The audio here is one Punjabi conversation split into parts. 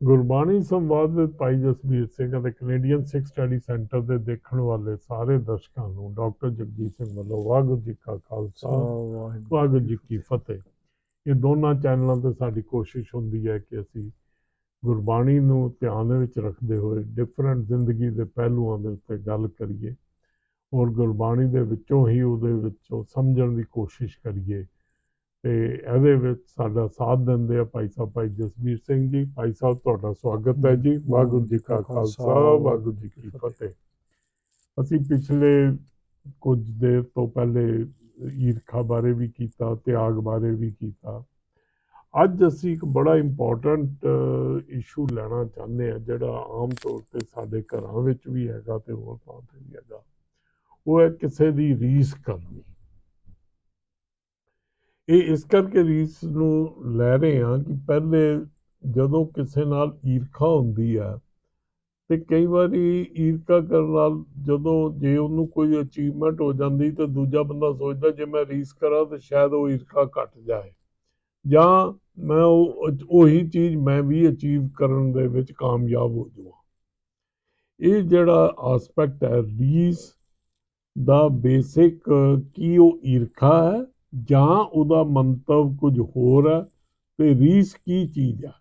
ਗੁਰਬਾਣੀ ਸੰਵਾਦ ਵਿੱਚ ਭਾਈ ਜਸਬੀਰ ਸਿੰਘ ਅਤੇ ਕੈਨੇਡੀਅਨ ਸਿੱਖ ਸਟੱਡੀ ਸੈਂਟਰ ਦੇ ਦੇਖਣ ਵਾਲੇ ਸਾਰੇ ਦਰਸ਼ਕਾਂ ਨੂੰ ਡਾਕਟਰ ਜਗਜੀਤ ਸਿੰਘ ਵੱਲੋਂ ਵਾਹਿਗੁਰੂ ਜੀ ਕਾ ਖਾਲਸਾ ਵਾਹਿਗੁਰੂ ਜੀ ਕੀ ਫਤਿਹ। ਇਹ ਦੋਨਾਂ ਚੈਨਲਾਂ ਤੇ ਸਾਡੀ ਕੋਸ਼ਿਸ਼ ਹੁੰਦੀ ਹੈ ਕਿ ਅਸੀਂ ਗੁਰਬਾਣੀ ਨੂੰ ਧਿਆਨ ਵਿੱਚ ਰੱਖਦੇ ਹੋਏ ਡਿਫਰੈਂਟ ਜ਼ਿੰਦਗੀ ਦੇ ਪਹਿਲੂਆਂ ਦੇ ਉੱਤੇ ਗੱਲ ਕਰੀਏ ਔਰ ਗੁਰਬਾਣੀ ਦੇ ਵਿੱਚੋਂ ਹੀ ਉਹਦੇ ਵਿੱਚੋਂ ਸਮਝਣ ਦੀ ਕੋਸ਼ਿਸ਼ ਕਰੀਏ। ਤੇ ਇਹਦੇ ਵਿੱਚ ਸਾਡਾ ਸਾਥ ਦਿੰਦੇ ਆ ਭਾਈ ਸਾਹਿਬ ਭਾਈ ਜਸਬੀਰ ਸਿੰਘ ਜੀ। ਭਾਈ ਸਾਹਿਬ ਤੁਹਾਡਾ ਸਵਾਗਤ ਹੈ ਜੀ। ਵਾਹਿਗੁਰੂ ਜੀ ਕਾ ਖਾਲਸਾ ਵਾਹਿਗੁਰੂ ਜੀ ਕੀ ਫਤਿਹ। ਅਸੀਂ ਪਿਛਲੇ ਕੁਝ ਦੇਰ ਤੋਂ ਪਹਿਲੇ ਈਰਖਾ ਬਾਰੇ ਵੀ ਕੀਤਾ ਤਿਆਗ ਬਾਰੇ ਵੀ ਕੀਤਾ। ਅੱਜ ਅਸੀਂ ਇੱਕ ਬੜਾ ਇੰਪੋਰਟੈਂਟ ਇਸ਼ੂ ਲੈਣਾ ਚਾਹੁੰਦੇ ਆ ਜਿਹੜਾ ਆਮ ਤੌਰ ਤੇ ਸਾਡੇ ਘਰਾਂ ਵਿੱਚ ਵੀ ਹੈਗਾ ਤੇ ਹੋਰ ਥਾਂ ਤੇ ਵੀ ਹੈਗਾ। ਉਹ ਹੈ ਕਿਸੇ ਦੀ ਰੀਸ ਕਰਨੀ। ਇਹ ਇਸ ਕਰਕੇ ਰੀਸ ਨੂੰ ਲੈ ਰਹੇ ਹਾਂ ਕਿ ਪਹਿਲੇ ਜਦੋਂ ਕਿਸੇ ਨਾਲ ਈਰਖਾ ਹੁੰਦੀ ਆ ਤੇ ਕਈ ਵਾਰੀ ਈਰਖਾ ਕਰਨ ਨਾਲ ਜਦੋਂ ਜੇ ਉਹਨੂੰ ਕੋਈ ਅਚੀਵਮੈਂਟ ਹੋ ਜਾਂਦੀ ਤਾਂ ਦੂਜਾ ਬੰਦਾ ਸੋਚਦਾ ਜੇ ਮੈਂ ਰੀਸ ਕਰਾਂ ਤਾਂ ਸ਼ਾਇਦ ਉਹ ਈਰਖਾ ਘਟ ਜਾਏ। ਜਾਂ ਮੈਂ ਉਹ ਉਹੀ ਚੀਜ਼ ਮੈਂ ਵੀ ਅਚੀਵ ਕਰਨ ਦੇ ਵਿੱਚ ਕਾਮਯਾਬ ਹੋ ਜਾਵਾਂ। ਇਹ ਜਿਹੜਾ ਆਸਪੈਕਟ ਹੈ ਰੀਸ ਦਾ ਬੇਸਿਕ ਕੀ ਉਹ ਈਰਖਾ ਹੈ ਜਾਂ ਉਹਦਾ ਮੰਤਵ ਕੁਝ ਹੋਰ ਹੈ ਤੇ ਰੀਸ ਕੀ ਚੀਜ਼ ਹੈ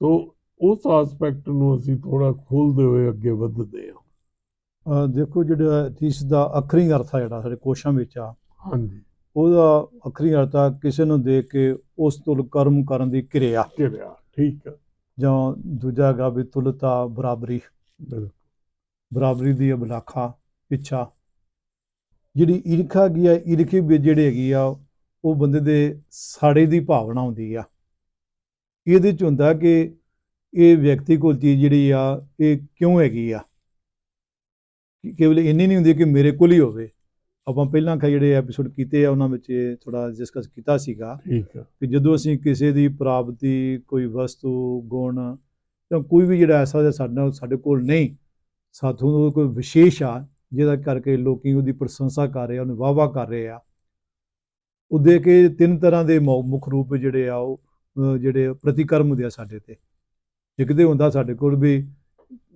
ਸੋ ਉਸ ਐਸਪੈਕਟ ਨੂੰ ਅਸੀਂ ਥੋੜਾ ਖੋਲਦੇ ਹੋਏ ਅੱਗੇ ਵਧਦੇ ਹਾਂ। ਦੇਖੋ ਜਿਹੜਾ ਰੀਸ ਦਾ ਅੱਖਰੀ ਅਰਥ ਆ ਜਿਹੜਾ ਸਾਡੇ ਕੋਸ਼ਾਂ ਵਿੱਚ ਆ ਹਾਂਜੀ। ਉਹਦਾ ਅੱਖਰੀ ਅਰਥ ਆ ਕਿਸੇ ਨੂੰ ਦੇਖ ਕੇ ਉਸ ਤੁਲ ਕਰਮ ਕਰਨ ਦੀ ਕਿਰਿਆ। ਕਿਰਿਆ ਠੀਕ ਹੈ ਜਾਂ ਦੂਜਾ ਹੈਗਾ ਵੀ ਤੁਲਤਾ ਬਰਾਬਰੀ। ਬਿਲਕੁਲ। ਬਰਾਬਰੀ ਦੀ ਅਬਲਾਖਾ ਇੱਛਾ। ਜਿਹੜੀ ਈਰਖਾ ਹੈਗੀ ਆ ਈਰਖੀ ਵੀ ਜਿਹੜੇ ਹੈਗੀ ਆ ਉਹ ਬੰਦੇ ਦੇ ਸਾੜੇ ਦੀ ਭਾਵਨਾ ਹੁੰਦੀ ਆ। ਇਹਦੇ ਚ ਹੁੰਦਾ ਕਿ ਇਹ ਵਿਅਕਤੀ ਕੋਲ ਚੀਜ਼ ਜਿਹੜੀ ਆ ਇਹ ਕਿਉਂ ਹੈਗੀ ਆ? ਕਿ ਕੇਵਲ ਇੰਨੀ ਨਹੀਂ ਹੁੰਦੀ ਕਿ ਮੇਰੇ ਕੋਲ ਹੀ ਹੋਵੇ। ਆਪਾਂ ਪਹਿਲਾਂ ਕਾ ਜਿਹੜੇ ਐਪੀਸੋਡ ਕੀਤੇ ਆ ਉਹਨਾਂ ਵਿੱਚ ਥੋੜਾ ਡਿਸਕਸ ਕੀਤਾ ਸੀਗਾ ਕਿ ਜਦੋਂ ਅਸੀਂ ਕਿਸੇ ਦੀ ਪ੍ਰਾਪਤੀ ਕੋਈ ਵਸਤੂ ਗੁਣ ਜਾਂ ਕੋਈ ਵੀ ਜਿਹੜਾ ਐਸਾ ਸਾਡੇ ਨਾਲ ਸਾਡੇ ਕੋਲ ਨਹੀਂ ਸਾਥੋਂ ਕੋਈ ਵਿਸ਼ੇਸ਼ ਆ ਜਿਹਦਾ ਕਰਕੇ ਲੋਕੀ ਉਹਦੀ ਪ੍ਰਸ਼ੰਸਾ ਕਰ ਰਹੇ ਆ ਉਹਨੂੰ ਵਾਹ-ਵਾਹ ਕਰ ਰਹੇ ਆ। ਉਹ ਦੇ ਕੇ ਤਿੰਨ ਤਰ੍ਹਾਂ ਦੇ ਮੁੱਖ ਰੂਪ ਜਿਹੜੇ ਆ ਉਹ ਜਿਹੜੇ ਪ੍ਰਤੀਕਰਮ ਹੁੰਦੇ ਆ ਸਾਡੇ ਤੇ। ਇੱਕ ਤੇ ਹੁੰਦਾ ਸਾਡੇ ਕੋਲ ਵੀ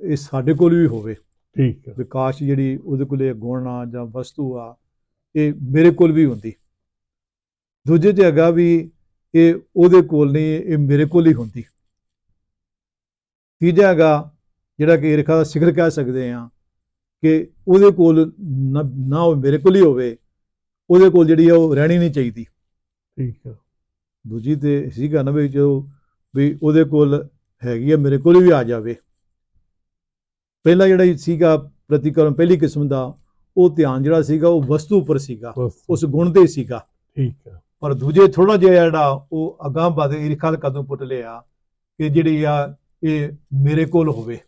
ਇਹ ਸਾਡੇ ਕੋਲ ਵੀ ਹੋਵੇ। ਠੀਕ ਹੈ ਵਿਕਾਸ ਜਿਹੜੀ ਉਹਦੇ ਕੋਲ ਗੁਣ ਆ ਜਾਂ ਵਸਤੂ ਆ ਇਹ ਮੇਰੇ ਕੋਲ ਵੀ ਹੁੰਦੀ। ਦੂਜੇ ਤੇ ਹੈਗਾ ਵੀ ਇਹ ਉਹਦੇ ਕੋਲ ਨਹੀਂ ਇਹ ਮੇਰੇ ਕੋਲ ਹੀ ਹੁੰਦੀ। ਤੀਜਾ ਹੈਗਾ ਜਿਹੜਾ ਕਿ ਈਰਖਾ ਦਾ ਸਿਖਰ ਕਹਿ ਸਕਦੇ ਆ ਕਿ ਉਹਦੇ ਕੋਲ ਨਾ ਉਹ ਮੇਰੇ ਕੋਲ ਹੀ ਹੋਵੇ ਉਹਦੇ ਕੋਲ ਜਿਹੜੀ ਆ ਉਹ ਰਹਿਣੀ ਨਹੀਂ ਚਾਹੀਦੀ। ਠੀਕ ਹੈ ਦੂਜੀ ਤੇ ਸੀਗਾ ਨਾ ਵੀ ਜੋ ਵੀ ਉਹਦੇ ਕੋਲ ਹੈਗੀ ਆ ਮੇਰੇ ਕੋਲ ਵੀ ਆ ਜਾਵੇ। ਪਹਿਲਾ ਜਿਹੜਾ ਸੀਗਾ ਪ੍ਰਤੀਕਰਮ ਪਹਿਲੀ ਕਿਸਮ ਦਾ ਉਹ ਧਿਆਨ ਜਿਹੜਾ ਸੀਗਾ ਉਹ ਵਸਤੂ ਉੱਪਰ ਸੀਗਾ ਉਸ ਗੁਣ ਤੇ ਸੀਗਾ। ਠੀਕ ਹੈ ਪਰ ਦੂਜੇ ਥੋੜਾ ਜਿਹਾ ਜਿਹੜਾ ਉਹ ਅਗਾਂਹ ਵਧ ਈਰਖਾ ਦਾ ਕਦਮ ਪੁੱਟ ਲਿਆ ਕਿ ਜਿਹੜੀ ਆ ਇਹ ਮੇਰੇ ਕੋਲ ਹੋਵੇ।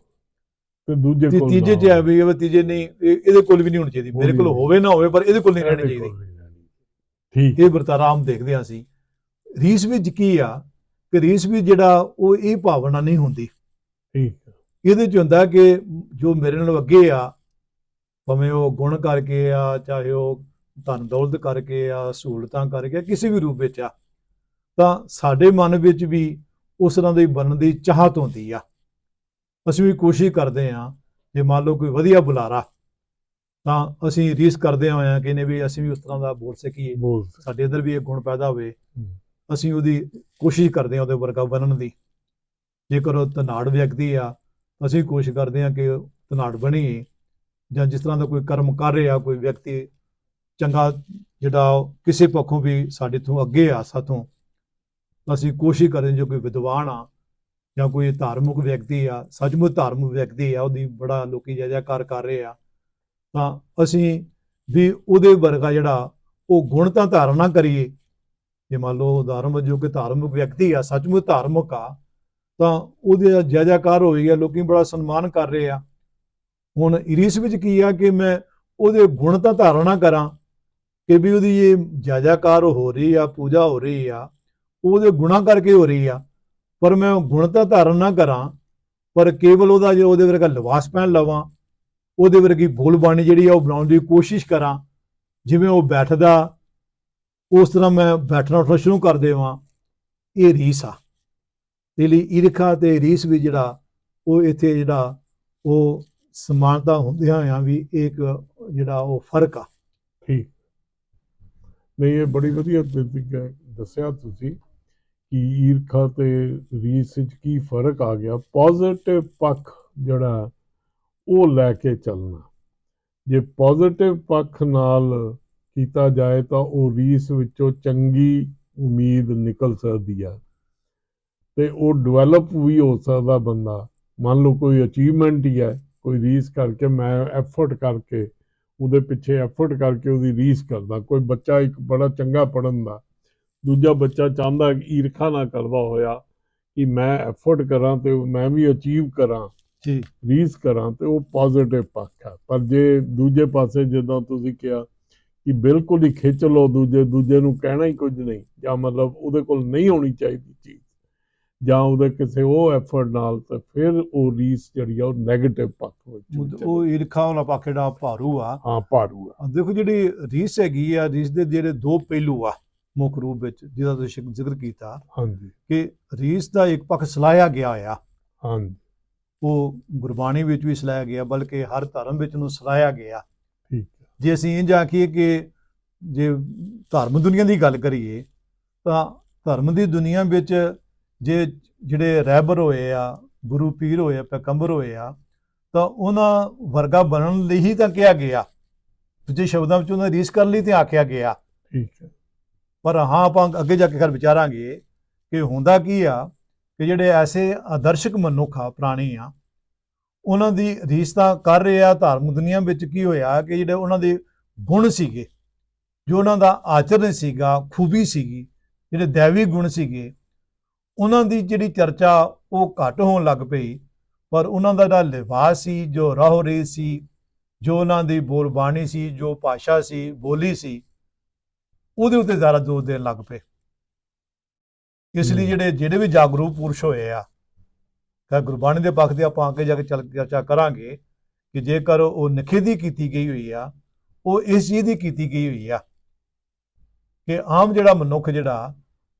ਤੇ ਦੂਜੇ ਤੇ ਕੋਲ ਤੀਜੇ ਚ ਹੈ ਹੋਵੇ। ਵੀ ਇਹ ਤੀਜੇ ਨਹੀਂ ਇਹ- ਇਹਦੇ ਕੋਲ ਵੀ ਨਹੀਂ ਹੋਣੀ ਚਾਹੀਦੀ। ਮੇਰੇ ਕੋਲ ਹੋਵੇ ਨਾ ਹੋਵੇ ਪਰ ਇਹਦੇ ਕੋਲ ਨਹੀਂ ਰਹਿਣੀ ਚਾਹੀਦੀ। ਠੀਕ। ਇਹ ਵਰਤਾਰਾ ਆਮ ਦੇਖਦੇ ਹਾਂ ਅਸੀਂ। ਰੀਸ ਵਿੱਚ ਕੀ ਆ? ਕਿ ਰੀਸ ਵਿੱਚ ਜਿਹੜਾ ਉਹ ਇਹ ਭਾਵਨਾ ਨਹੀਂ ਹੁੰਦੀ। ਠੀਕ ਇਹਦੇ ਚ ਹੁੰਦਾ ਕਿ ਜੋ ਮੇਰੇ ਨਾਲ ਅੱਗੇ ਆ ਭਾਵੇਂ ਉਹ ਗੁਣ ਕਰਕੇ ਆ ਚਾਹੇ ਉਹ ਧਨ ਦੌਲਤ ਕਰਕੇ ਆ ਸਹੂਲਤਾਂ ਕਰਕੇ ਆ, ਕਿਸੇ ਵੀ ਰੂਪ ਵਿੱਚ ਆ ਤਾਂ ਸਾਡੇ ਮਨ ਵਿੱਚ ਵੀ ਉਸ ਤਰ੍ਹਾਂ ਦੀ ਬਣਨ ਦੀ ਚਾਹਤ ਹੁੰਦੀ ਆ। ਅਸੀਂ ਵੀ ਕੋਸ਼ਿਸ਼ ਕਰਦੇ ਆ ਜੇ ਮੰਨ ਲਓ ਕੋਈ ਵਧੀਆ ਬੁਲਾਰਾ ਤਾਂ ਅਸੀਂ ਰੀਸ ਕਰਦੇ ਹੋਇਆ ਕਿ ਨੇ ਵੀ ਅਸੀਂ ਵੀ ਉਸ ਤਰ੍ਹਾਂ ਦਾ ਬੋਲ ਸਕੀਏ। ਬੋਲ ਸਾਡੇ ਅੰਦਰ ਵੀ ਇਹ ਗੁਣ ਪੈਦਾ ਹੋਵੇ। ਅਸੀਂ ਉਹਦੀ ਕੋਸ਼ਿਸ਼ ਕਰਦੇ ਹਾਂ ਉਹਦੇ ਵਰਗਾ ਬਣਨ ਦੀ। ਜੇਕਰ ਉਹ ਧਨਾੜ ਵਿਅਕਤੀ ਆ ਅਸੀਂ ਕੋਸ਼ਿਸ਼ ਕਰਦੇ ਹਾਂ ਕਿ ਉਹ ਧਨਾੜ ਬਣੀਏ ਜਾਂ ਜਿਸ ਤਰ੍ਹਾਂ ਦਾ ਕੋਈ ਕਰਮ ਕਰ ਰਿਹਾ ਕੋਈ ਵਿਅਕਤੀ ਚੰਗਾ ਜਿਹੜਾ ਕਿਸੇ ਪੱਖੋਂ ਵੀ ਸਾਡੇ ਤੋਂ ਅੱਗੇ ਆ ਸਾਥੋਂ ਅਸੀਂ ਕੋਸ਼ਿਸ਼ ਕਰਦੇ ਹਾਂ ਜੋ ਕੋਈ ਵਿਦਵਾਨ ਆ ਜਾਂ ਕੋਈ ਧਾਰਮਿਕ ਵਿਅਕਤੀ ਆ, ਸੱਚਮੁੱਚ ਧਾਰਮਿਕ ਵਿਅਕਤੀ ਆ, ਉਹਦੀ ਬੜਾ ਲੋਕੀ ਜੈਜਾਕਾਰ ਕਰ ਰਹੇ ਆ, ਤਾਂ ਅਸੀਂ ਵੀ ਉਹਦੇ ਵਰਗਾ ਜਿਹੜਾ ਉਹ ਗੁਣ ਤਾਂ ਧਾਰਨਾ ਕਰੀਏ। ਜੇ ਮੰਨ ਲਓ ਉਦਾਹਰਨ ਵਜੋਂ ਕਿ ਧਾਰਮਿਕ ਵਿਅਕਤੀ ਆ, ਸੱਚਮੁੱਚ ਧਾਰਮਿਕ ਆ, ਤਾਂ ਉਹਦੇ ਜੈਜਾਕਾਰ ਹੋਈ ਆ, ਲੋਕੀ ਬੜਾ ਸਨਮਾਨ ਕਰ ਰਹੇ ਆ। ਹੁਣ ਇਰੀਸ ਵਿੱਚ ਕੀ ਆ ਕਿ ਮੈਂ ਉਹਦੇ ਗੁਣ ਤਾਂ ਧਾਰਨਾ ਕਰਾਂ ਕਿ ਵੀ ਉਹਦੀ ਇਹ ਜੈ ਹੋ ਰਹੀ ਆ, ਪੂਜਾ ਹੋ ਰਹੀ ਆ, ਉਹਦੇ ਗੁਣਾ ਕਰਕੇ ਹੋ ਰਹੀ ਆ ਪਰ ਮੈਂ ਗੁਣ ਤਾਂ ਧਾਰਨ ਨਾ ਕਰਾਂ, ਪਰ ਕੇਵਲ ਉਹਦਾ ਜੇ ਉਹਦੇ ਵਰਗਾ ਲਿਬਾਸ ਪਹਿਨ ਲਵਾਂ, ਉਹਦੇ ਵਰਗੀ ਬੋਲ ਬਾਣੀ ਜਿਹੜੀ ਆ ਉਹ ਬਣਾਉਣ ਦੀ ਕੋਸ਼ਿਸ਼ ਕਰਾਂ, ਜਿਵੇਂ ਉਹ ਬੈਠਦਾ, ਉਸ ਤਰ੍ਹਾਂ ਮੈਂ ਬੈਠਣਾ ਉੱਠਣਾ ਸ਼ੁਰੂ ਕਰ ਦੇਵਾਂ, ਇਹ ਰੀਸ ਆ। ਤੇ ਲਈ ਈਰਖਾ ਤੇ ਰੀਸ ਵੀ ਜਿਹੜਾ, ਉਹ ਇੱਥੇ ਜਿਹੜਾ ਉਹ ਸਮਾਨਤਾ ਹੁੰਦਿਆਂ ਆ ਵੀ ਇੱਕ ਜਿਹੜਾ ਉਹ ਫ਼ਰਕ ਆ। ਠੀਕ। ਨਹੀਂ, ਇਹ ਬੜੀ ਵਧੀਆ ਦੱਸਿਆ ਤੁਸੀਂ। ਕਿ ਈਰਖਾ ਤੇ ਰੀਸ ਵਿੱਚ ਕੀ ਫ਼ਰਕ ਆ ਗਿਆ? ਪੋਜ਼ਿਟਿਵ ਪੱਖ ਜਿਹੜਾ ਉਹ ਲੈ ਕੇ ਚੱਲਣਾ। ਜੇ ਪੋਜ਼ਿਟਿਵ ਪੱਖ ਨਾਲ ਕੀਤਾ ਜਾਏ ਤਾਂ ਉਹ ਰੀਸ ਵਿੱਚੋਂ ਚੰਗੀ ਉਮੀਦ ਨਿਕਲ ਸਕਦੀ ਆ ਤੇ ਉਹ ਡਿਵੈਲਪ ਵੀ ਹੋ ਸਕਦਾ ਬੰਦਾ। ਮੰਨ ਲਓ ਕੋਈ ਅਚੀਵਮੈਂਟ ਹੀ ਹੈ, ਕੋਈ ਰੀਸ ਕਰਕੇ ਮੈਂ ਐਫਰਟ ਕਰਕੇ, ਉਹਦੇ ਪਿੱਛੇ ਐਫਰਟ ਕਰਕੇ ਉਹਦੀ ਰੀਸ ਕਰਦਾ। ਕੋਈ ਬੱਚਾ ਇੱਕ ਬੜਾ ਚੰਗਾ ਪੜਨ ਦਾ ਦੂਜਾ ਬੱਚਾ ਚਾਹੁੰਦਾ ਕਿ ਈਰਖਾ ਨਾ ਕਰਦਾ ਹੋਇਆ ਕਿ ਮੈਂ ਐਫਰਟ ਕਰਾਂ ਤੇ ਮੈਂ ਵੀ ਅਚੀਵ ਕਰਾਂ ਜੀ। ਰੀਸ ਕਰਾਂ ਤੇ ਉਹ ਪੋਜ਼ਿਟਿਵ ਪੱਖ ਹੈ ਪਰ ਜੇ ਦੂਜੇ ਪਾਸੇ ਜਦੋਂ ਤੁਸੀਂ ਕਿਹਾ ਕਿ ਬਿਲਕੁਲ ਹੀ ਖਿੱਚ ਲਓ ਦੂਜੇ ਦੂਜੇ ਨੂੰ ਕਹਿਣਾ ਹੀ ਕੁਝ ਨਹੀਂ ਜਾਂ ਮਤਲਬ ਉਹਦੇ ਕੋਲ ਨਹੀਂ ਹੋਣੀ ਚਾਹੀਦੀ ਚੀਜ਼ ਜਾਂ ਉਹਦੇ ਕਿਸੇ ਉਹ ਐਫਰਟ ਨਾਲ ਤੇ ਫਿਰ ਉਹ ਰੀਸ ਜਿਹੜੀ ਆ ਉਹ 네ਗੇਟਿਵ ਪੱਖ ਵਿੱਚ ਉਹ- ਈਰਖਾ ਵਾਲਾ ਪੱਖ ਜਿਹੜਾ ਭਾਰੂ ਆ। ਹਾਂ ਭਾਰੂ ਆ। ਦੇਖੋ ਜਿਹੜੀ ਰੀਸ ਹੈਗੀ ਆ ਰੀਸ ਦੇ ਜਿਹੜੇ ਦੋ ਪਹਿਲੂ ਆ ਮੁੱਖ ਰੂਪ ਵਿੱਚ ਜਿਹਦਾ ਤੁਸੀਂ ਜ਼ਿਕਰ ਕੀਤਾ ਹਾਂਜੀ। ਕਿ ਰੀਸ ਦਾ ਇੱਕ ਪੱਖ ਸਲਾਇਆ ਗਿਆ ਆ। ਹਾਂਜੀ। ਉਹ ਗੁਰਬਾਣੀ ਵਿੱਚ ਵੀ ਸਲਾਇਆ ਗਿਆ ਬਲਕਿ ਹਰ ਧਰਮ ਵਿੱਚ ਨੂੰ ਸਲਾਇਆ ਗਿਆ। ਠੀਕ ਹੈ। ਜੇ ਅਸੀਂ ਇੰਝ ਆਖੀਏ ਕਿ ਜੇ ਧਰਮ ਦੁਨੀਆ ਦੀ ਗੱਲ ਕਰੀਏ ਤਾਂ ਧਰਮ ਦੀ ਦੁਨੀਆ ਵਿੱਚ ਜੇ ਜਿਹੜੇ ਰਹਿਬਰ ਹੋਏ ਆ ਗੁਰੂ ਪੀਰ ਹੋਏ ਆ ਪੈਗੰਬਰ ਹੋਏ ਆ ਤਾਂ ਉਹਨਾਂ ਵਰਗਾ ਬਣਨ ਲਈ ਹੀ ਤਾਂ ਕਿਹਾ ਗਿਆ। ਦੂਜੇ ਸ਼ਬਦਾਂ ਵਿੱਚ ਉਹਨਾਂ ਰੀਸ ਕਰਨ ਲਈ ਤੇ ਆਖਿਆ ਗਿਆ। ਠੀਕ ਹੈ। ਪਰ ਹਾਂ, ਆਪਾਂ ਅੱਗੇ ਜਾ ਕੇ ਖਰ ਵਿਚਾਰਾਂਗੇ ਕਿ ਹੁੰਦਾ ਕੀ ਆ ਕਿ ਜਿਹੜੇ ਐਸੇ ਆਦਰਸ਼ਕ ਮਨੁੱਖ ਆ, ਪ੍ਰਾਣੀ ਆ, ਉਹਨਾਂ ਦੀ ਰੀਸ ਤਾਂ ਕਰ ਰਹੇ ਆ, ਧਾਰਮਿਕ ਦੁਨੀਆ ਵਿੱਚ ਕੀ ਹੋਇਆ ਕਿ ਜਿਹੜੇ ਉਹਨਾਂ ਦੇ ਗੁਣ ਸੀਗੇ, ਜੋ ਉਹਨਾਂ ਦਾ ਆਚਰਣ ਸੀਗਾ, ਖੂਬੀ ਸੀਗੀ, ਜਿਹੜੇ ਦੇਵੀ ਗੁਣ ਸੀਗੇ, ਉਹਨਾਂ ਦੀ ਜਿਹੜੀ ਚਰਚਾ ਉਹ ਘੱਟ ਹੋਣ ਲੱਗ ਪਈ, ਪਰ ਉਹਨਾਂ ਦਾ ਜਿਹੜਾ ਲਿਬਾਸ ਸੀ, ਜੋ ਰਾਹੋ ਰੀ ਸੀ, ਜੋ ਉਹਨਾਂ ਦੀ ਬੋਲਬਾਣੀ ਸੀ, ਜੋ ਭਾਸ਼ਾ ਸੀ, ਬੋਲੀ ਸੀ ਉਹਦੇ ਉੱਤੇ ਜ਼ਿਆਦਾ ਜ਼ੋਰ ਦੇਣ ਲੱਗ ਪਏ ਇਸ ਲਈ। ਜਿਹੜੇ ਜਿਹੜੇ ਵੀ ਜਾਗਰੂਕ ਪੁਰਸ਼ ਹੋਏ ਆ ਤਾਂ ਗੁਰਬਾਣੀ ਦੇ ਪੱਖ ਤੇ ਆਪਾਂ ਅੱਗੇ ਜਾ ਕੇ ਚੱਲ ਚਰਚਾ ਕਰਾਂਗੇ ਕਿ ਜੇਕਰ ਉਹ ਨਖੇਦੀ ਕੀਤੀ ਗਈ ਹੋਈ ਆ ਉਹ ਇਸ ਚੀਜ਼ ਦੀ ਕੀਤੀ ਗਈ ਹੋਈ ਆ ਕਿ ਆਮ ਜਿਹੜਾ ਮਨੁੱਖ ਜਿਹੜਾ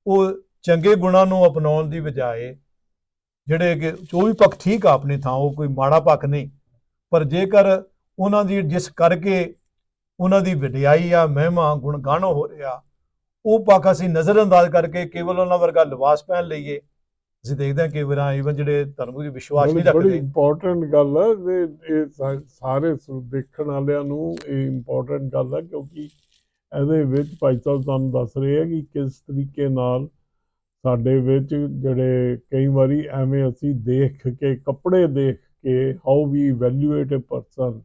ਉਹ ਚੰਗੇ ਗੁਣਾਂ ਨੂੰ ਅਪਣਾਉਣ ਦੀ ਬਜਾਏ ਜਿਹੜੇ ਕਿ ਉਹ ਵੀ ਪੱਖ ਠੀਕ ਆ ਆਪਣੀ ਥਾਂ ਉਹ ਕੋਈ ਮਾੜਾ ਪੱਖ ਨਹੀਂ ਪਰ ਜੇਕਰ ਉਹਨਾਂ ਦੀ ਜਿਸ ਕਰਕੇ ਉਹਨਾਂ ਦੀ ਵਡਿਆਈ ਆ ਮਹਿਮਾ ਗੁਣਗਾਨ ਹੋ ਰਿਹਾ। ਉਹ ਪੱਖ ਅਸੀਂ ਨਜ਼ਰਅੰਦਾਜ਼ ਕਰਕੇ ਕੇਵਲ ਉਹਨਾਂ ਵਰਗਾ ਲਿਬਾਸ ਪਹਿਨ ਲਈਏ। ਅਸੀਂ ਦੇਖਦੇ ਹਾਂ ਕਿ ਵਾਰਾਂ ਇਵਨ ਜਿਹੜੇ ਧਰਮ ਵਿੱਚ ਵਿਸ਼ਵਾਸ ਨਹੀਂ ਬੜੀ ਰੱਖਦੇ। ਇੰਪੋਰਟੈਂਟ ਗੱਲ ਹੈ ਇਹ ਸਾਰੇ ਦੇਖਣ ਵਾਲਿਆਂ ਨੂੰ ਇਹ ਇੰਪੋਰਟੈਂਟ ਗੱਲ ਹੈ ਕਿਉਂਕਿ ਇਹਦੇ ਵਿੱਚ ਭਾਈ ਸਾਹਿਬ ਤੁਹਾਨੂੰ ਦੱਸ ਰਹੇ ਆ ਕਿ ਕਿਸ ਤਰੀਕੇ ਨਾਲ ਸਾਡੇ ਵਿੱਚ ਜਿਹੜੇ ਕਈ ਵਾਰੀ ਐਵੇਂ ਅਸੀਂ ਦੇਖ ਕੇ ਕੱਪੜੇ ਦੇਖ ਕੇ how we evaluate a person